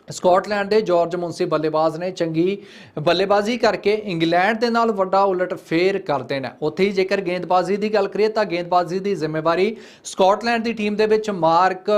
S1: ਸਕਾਟਲੈਂਡ ਦੇ ਜਾਰਜ ਮੁੰਸੀ ਬੱਲੇਬਾਜ਼ ਨੇ ਚੰਗੀ ਬੱਲੇਬਾਜ਼ੀ ਕਰਕੇ ਇੰਗਲੈਂਡ ਦੇ ਨਾਲ ਵੱਡਾ ਉਲਟ ਫੇਰ ਕਰਦੇ ਨੇ ਉੱਥੇ ਹੀ ਜੇਕਰ ਗੇਂਦਬਾਜ਼ੀ ਦੀ ਗੱਲ ਕਰੀਏ ਤਾਂ ਗੇਂਦਬਾਜ਼ੀ ਦੀ ਜ਼ਿੰਮੇਵਾਰੀ ਸਕਾਟਲੈਂਡ ਦੀ ਟੀਮ ਦੇ ਵਿੱਚ ਮਾਰਕ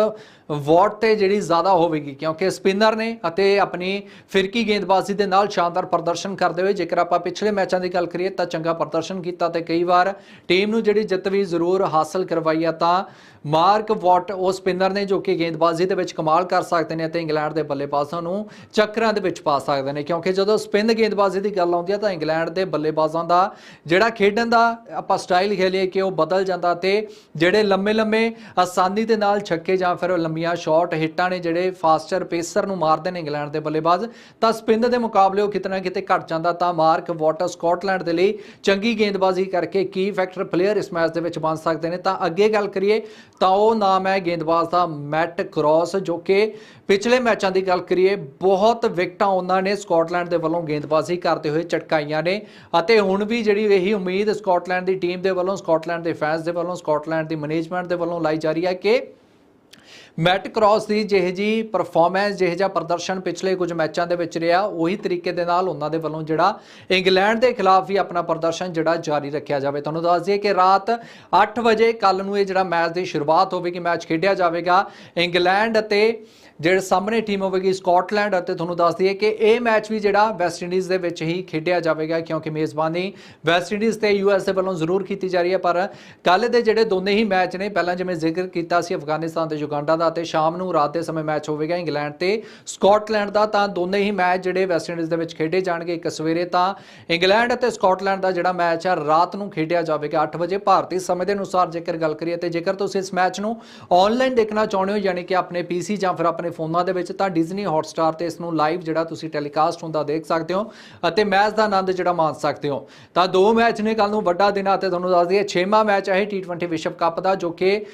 S1: ਵਾਟ ਤੇ ਜਿਹੜੀ ਜ਼ਿਆਦਾ ਹੋਵੇਗੀ, ਕਿਉਂਕਿ ਸਪਿਨਰ ਨੇ ਅਤੇ ਆਪਣੀ ਫਿਰਕੀ ਗੇਂਦਬਾਜ਼ੀ ਦੇ ਨਾਲ ਸ਼ਾਨਦਾਰ ਪ੍ਰਦਰਸ਼ਨ ਕਰਦੇ ਹੋਏ, ਜੇਕਰ ਆਪਾਂ ਪਿਛਲੇ ਮੈਚਾਂ ਦੀ ਗੱਲ ਕਰੀਏ, ਤਾਂ ਚੰਗਾ ਪ੍ਰਦਰਸ਼ਨ ਕੀਤਾ ਤੇ ਕਈ ਵਾਰ ਟੀਮ ਨੂੰ ਜਿਹੜੀ ਜਿੱਤ ਵੀ ਜ਼ਰੂਰ ਹਾਸਲ ਕਰਵਾਈ ਆ, ਤਾਂ ਮਾਰਕ ਵਾਟ ਉਹ ਸਪਿਨਰ ਨੇ ਜੋ ਕਿ ਗੇਂਦਬਾਜ਼ੀ ਦੇ ਵਿੱਚ ਕਮਾਲ ਕਰ ਸਕਦੇ ਨੇ ਅਤੇ ਇੰਗਲੈਂਡ ਦੇ ਬੱਲੇਬਾਜ਼ਾਂ ਨੂੰ ਚੱਕਰਾਂ ਦੇ ਵਿੱਚ ਪਾ ਸਕਦੇ ਨੇ, ਕਿਉਂਕਿ ਜਦੋਂ ਸਪਿਨ ਗੇਂਦਬਾਜ਼ੀ ਦੀ ਗੱਲ ਆਉਂਦੀ ਹੈ ਤਾਂ ਇੰਗਲੈਂਡ ਦੇ ਬੱਲੇਬਾਜ਼ਾਂ ਦਾ ਜਿਹੜਾ ਖੇਡਣ ਦਾ ਆਪਾਂ ਸਟਾਈਲ ਖੇਲੀਏ ਕਿ ਉਹ ਬਦਲ ਜਾਂਦਾ ਤੇ ਜਿਹੜੇ ਲੰਮੇ ਲੰਮੇ ਆਸਾਨੀ ਦੇ ਨਾਲ ਛੱਕੇ ਜਾਂ ਫਿਰ ਲੰਮੇ ਲੰਮੀਆਂ ਸ਼ਾਰਟ ਹਿੱਟਾਂ ਨੇ ਜਿਹੜੇ ਫਾਸਟਰ ਪੇਸਰ ਨੂੰ ਮਾਰਦੇ ਨੇ ਇੰਗਲੈਂਡ ਦੇ ਬੱਲੇਬਾਜ਼, ਤਾਂ ਸਪਿੰਨ ਦੇ ਮੁਕਾਬਲੇ ਉਹ ਕਿਤੇ ਨਾ ਕਿਤੇ ਘਟ ਜਾਂਦਾ, ਤਾਂ ਮਾਰਕ ਵਾਟਰ ਸਕਾਟਲੈਂਡ ਦੇ ਲਈ ਚੰਗੀ ਗੇਂਦਬਾਜ਼ੀ ਕਰਕੇ ਕੀ ਫੈਕਟਰ ਪਲੇਅਰ ਇਸ ਮੈਚ ਦੇ ਵਿੱਚ ਬਣ ਸਕਦੇ ਨੇ। ਤਾਂ ਅੱਗੇ ਗੱਲ ਕਰੀਏ, ਤਾਂ ਉਹ ਨਾਮ ਹੈ ਗੇਂਦਬਾਜ਼ ਦਾ ਮੈਟ ਕ੍ਰਾਸ, ਜੋ ਕਿ ਪਿਛਲੇ ਮੈਚਾਂ ਦੀ ਗੱਲ ਕਰੀਏ, ਬਹੁਤ ਵਿਕਟਾਂ ਉਹਨਾਂ ਨੇ ਸਕਾਟਲੈਂਡ ਦੇ ਵੱਲੋਂ ਗੇਂਦਬਾਜ਼ੀ ਕਰਦੇ ਹੋਏ ਚਟਕਾਈਆਂ ਨੇ। ਅਤੇ ਹੁਣ ਵੀ ਜਿਹੜੀ ਇਹੀ ਉਮੀਦ ਸਕਾਟਲੈਂਡ ਦੀ ਟੀਮ ਦੇ ਵੱਲੋਂ, ਸਕਾਟਲੈਂਡ ਦੇ ਫੈਨਸ ਦੇ ਵੱਲੋਂ, ਸਕਾਟਲੈਂਡ ਦੀ ਮੈਨੇਜਮੈਂਟ ਦੇ ਵੱਲੋਂ ਲਾਈ ਜਾ ਰਹੀ ਹੈ ਕਿ ਮੈਟ ਕ੍ਰਾਸ ਦੀ ਜਿਹੇ ਜੀ ਪਰਫਾਰਮੈਂਸ ਜਿਹੇ ਜਿਹਾ ਪ੍ਰਦਰਸ਼ਨ ਪਿਛਲੇ ਕੁਝ ਮੈਚਾਂ ਦੇ ਵਿੱਚ ਰਿਹਾ, ਉਹੀ ਤਰੀਕੇ ਦੇ ਨਾਲ ਉਹਨਾਂ ਦੇ ਵੱਲੋਂ ਜਿਹੜਾ ਇੰਗਲੈਂਡ ਦੇ ਖਿਲਾਫ ਵੀ ਆਪਣਾ ਪ੍ਰਦਰਸ਼ਨ ਜਿਹੜਾ ਜਾਰੀ ਰੱਖਿਆ ਜਾਵੇ। ਤੁਹਾਨੂੰ ਦੱਸ ਦਈਏ ਕਿ ਰਾਤ 8 ਵਜੇ ਕੱਲ ਨੂੰ ਇਹ ਜਿਹੜਾ ਮੈਚ ਦੀ ਸ਼ੁਰੂਆਤ ਹੋਵੇਗੀ, ਮੈਚ ਖੇਡਿਆ ਜਾਵੇਗਾ ਇੰਗਲੈਂਡ ਅਤੇ ਜਿਹੜੇ ਸਾਹਮਣੇ ਟੀਮ ਹੋਵੇਗੀ ਸਕਾਟਲੈਂਡ ਅਤੇ ਤੁਹਾਨੂੰ ਦੱਸ ਦਈਏ ਕਿ ਇਹ ਮੈਚ ਵੀ ਜਿਹੜਾ ਵੈਸਟ ਇੰਡੀਜ਼ ਦੇ ਵਿੱਚ ਹੀ ਖੇਡਿਆ ਜਾਵੇਗਾ, ਕਿਉਂਕਿ ਮੇਜ਼ਬਾਨੀ ਵੈਸਟ ਇੰਡੀਜ਼ ਤੇ ਯੂਐਸ ਦੇ ਵੱਲੋਂ ਜ਼ਰੂਰ ਕੀਤੀ ਜਾ ਰਹੀ ਹੈ। ਪਰ ਕੱਲ ਦੇ ਜਿਹੜੇ ਦੋਨੇ ਹੀ ਮੈਚ ਨੇ, ਪਹਿਲਾਂ ਜਿਵੇਂ ਜ਼ਿਕਰ ਕੀਤਾ ਸੀ ਅਫਗਾਨਿਸਤਾਨ ਤੇ ਯੁਗਾਂਡਾ ਦਾ ਤੇ ਸ਼ਾਮ ਨੂੰ ਰਾਤ ਦੇ ਸਮੇਂ ਮੈਚ ਹੋਵੇਗਾ ਇੰਗਲੈਂਡ ਤੇ ਸਕਾਟਲੈਂਡ ਦਾ, ਤਾਂ ਦੋਨੇ ਹੀ ਮੈਚ ਜਿਹੜੇ ਵੈਸਟ ਇੰਡੀਜ਼ ਦੇ ਵਿੱਚ ਖੇਡੇ ਜਾਣਗੇ ਇੱਕ ਸਵੇਰੇ, ਤਾਂ ਇੰਗਲੈਂਡ ਅਤੇ ਸਕਾਟਲੈਂਡ ਦਾ ਜਿਹੜਾ ਮੈਚ ਹੈ ਰਾਤ ਨੂੰ ਖੇਡਿਆ ਜਾਵੇਗਾ 8 ਵਜੇ। ਭਾਰਤੀ ਸਮੇਂ ਦੇ ਅਨੁਸਾਰ ਜੇਕਰ ਗੱਲ ਕਰੀਏ ਤੇ ਜੇਕਰ ਤੁਸੀਂ ਇਸ ਮੈਚ ਨੂੰ ਆਨਲਾਈਨ ਦੇਖਣਾ ਚਾਹੁੰਦੇ ਹੋ, ਯਾਨੀ ਕਿ ਆਪਣੇ ਪੀਸੀ ਜਾਂ ਫਿਰ ਆਪਣੇ ਫੋਨਾਂ ਦੇ ਵਿੱਚ ਤਾਂ ਡਿਜ਼ਨੀ ਹੌਟਸਟਾਰ ਤੇ ਇਸ ਨੂੰ ਲਾਈਵ ਜਿਹੜਾ ਤੁਸੀਂ ਟੈਲੀਕਾਸਟ ਹੁੰਦਾ ਦੇਖ ਸਕਦੇ ਹੋ ਅਤੇ ਮੈਚ ਦਾ ਆਨੰਦ ਜਿਹੜਾ ਮਾਣ ਸਕਦੇ ਹੋ। ਤਾਂ ਦੋ ਮੈਚ ਨੇ ਕੱਲ ਨੂੰ ਵੱਡਾ ਦਿਨ ਆ ਤੇ ਤੁਹਾਨੂੰ ਦੱਸ ਦਈਏ 6ਵਾਂ ਮੈਚ ਹੈ T20 ਵਿਸ਼ਵ ਕੱਪ ਦਾ ਜੋ ਕਿ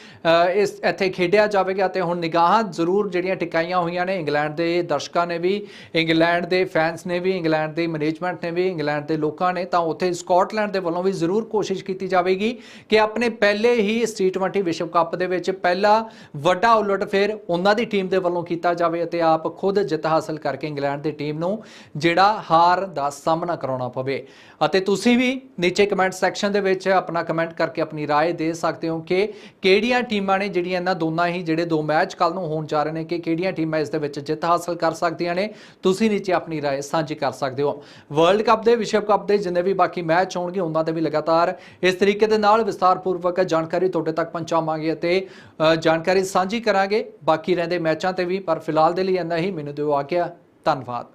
S1: ਇਸ ਇੱਥੇ ਖੇਡਿਆ ਜਾਵੇਗਾ ਤੇ ਹੁਣ ਨਿਗਾਹਾਂ ਜ਼ਰੂਰ ਜਿਹੜੀਆਂ ਟਿਕਾਈਆਂ ਹੋਈਆਂ ਨੇ ਇੰਗਲੈਂਡ ਦੇ ਦਰਸ਼ਕਾਂ ਨੇ ਵੀ, ਇੰਗਲੈਂਡ ਦੇ ਫੈਨਸ ਨੇ ਵੀ, ਇੰਗਲੈਂਡ ਦੇ ਮੈਨੇਜਮੈਂਟ ਨੇ ਵੀ, ਇੰਗਲੈਂਡ ਦੇ ਲੋਕਾਂ ਨੇ ਤਾਂ ਉੱਥੇ ਸਕਾਟਲੈਂਡ ਦੇ ਵੱਲੋਂ ਵੀ ਜ਼ਰੂਰ ਕੋਸ਼ਿਸ਼ ਕੀਤੀ ਜਾਵੇਗੀ ਕਿ ਆਪਣੇ ਪਹਿਲੇ ਹੀ ਇਸ T20 ਵਿਸ਼ਵ ਕੱਪ ਦੇ ਵਿੱਚ ਪਹਿਲਾ ਵੱਡਾ ਉਲਟ ਫੇਰ ਉਹਨਾਂ ਦੀ ਟੀਮ ਦੇ ਵੱਲੋਂ ਕੀਤਾ ਜਾਵੇ ਅਤੇ ਆਪ ਖੁਦ ਜਿੱਤ ਹਾਸਲ ਕਰਕੇ ਇੰਗਲੈਂਡ ਦੀ ਟੀਮ ਨੂੰ ਜਿਹੜਾ ਹਾਰ ਦਾ ਸਾਹਮਣਾ ਕਰਾਉਣਾ ਪਵੇ ਅਤੇ ਤੁਸੀਂ ਵੀ ਨੀਚੇ ਕਮੈਂਟ ਸੈਕਸ਼ਨ ਦੇ ਵਿੱਚ ਆਪਣਾ ਕਮੈਂਟ ਕਰਕੇ ਆਪਣੀ رائے ਦੇ ਸਕਦੇ ਹੋ ਕਿ ਕਿਹੜੀਆਂ ਟੀਮਾਂ ਨੇ ਜਿਹੜੀਆਂ ਇਹਨਾਂ ਦੋਨਾਂ ਹੀ ਜਿਹੜੇ ਦੋ ਮੈਚ ਕੱਲ ਨੂੰ ਹੋਣ ਜਾ ਰਹੇ ਨੇ ਕਿ ਕਿਹੜੀਆਂ ਟੀਮਾਂ ਇਸ ਦੇ ਵਿੱਚ ਜਿੱਤ ਹਾਸਲ ਕਰ ਸਕਦੀਆਂ ਨੇ ਤੁਸੀਂ ਨੀਚੇ ਆਪਣੀ رائے ਸਾਂਝੀ ਕਰ ਸਕਦੇ ਹੋ ਵਰਲਡ ਕੱਪ ਦੇ ਵਿਸ਼ਵ ਕੱਪ ਦੇ ਜਿੰਨੇ ਵੀ ਬਾਕੀ ਮੈਚ ਹੋਣਗੇ ਉਹਨਾਂ ਦੇ ਵੀ ਲਗਾਤਾਰ ਇਸ ਤਰੀਕੇ ਦੇ ਨਾਲ ਵਿਸਤਾਰਪੂਰਵਕ ਜਾਣਕਾਰੀ ਤੁਹਾਡੇ ਤੱਕ ਪਹੁੰਚਾਵਾਂਗੇ ਅਤੇ ਅ, ਜਾਣਕਾਰੀ ਸਾਂਝੀ ਕਰਾਂਗੇ ਬਾਕੀ ਰਹਿੰਦੇ ਮੈਚਾਂ ਤੇ ਵੀ ਪਰ ਫਿਲਹਾਲ ਦੇ ਲਈ ਇੰਨਾ ਹੀ। ਮੈਨੂੰ ਦਿਓ ਆ ਧੰਨਵਾਦ।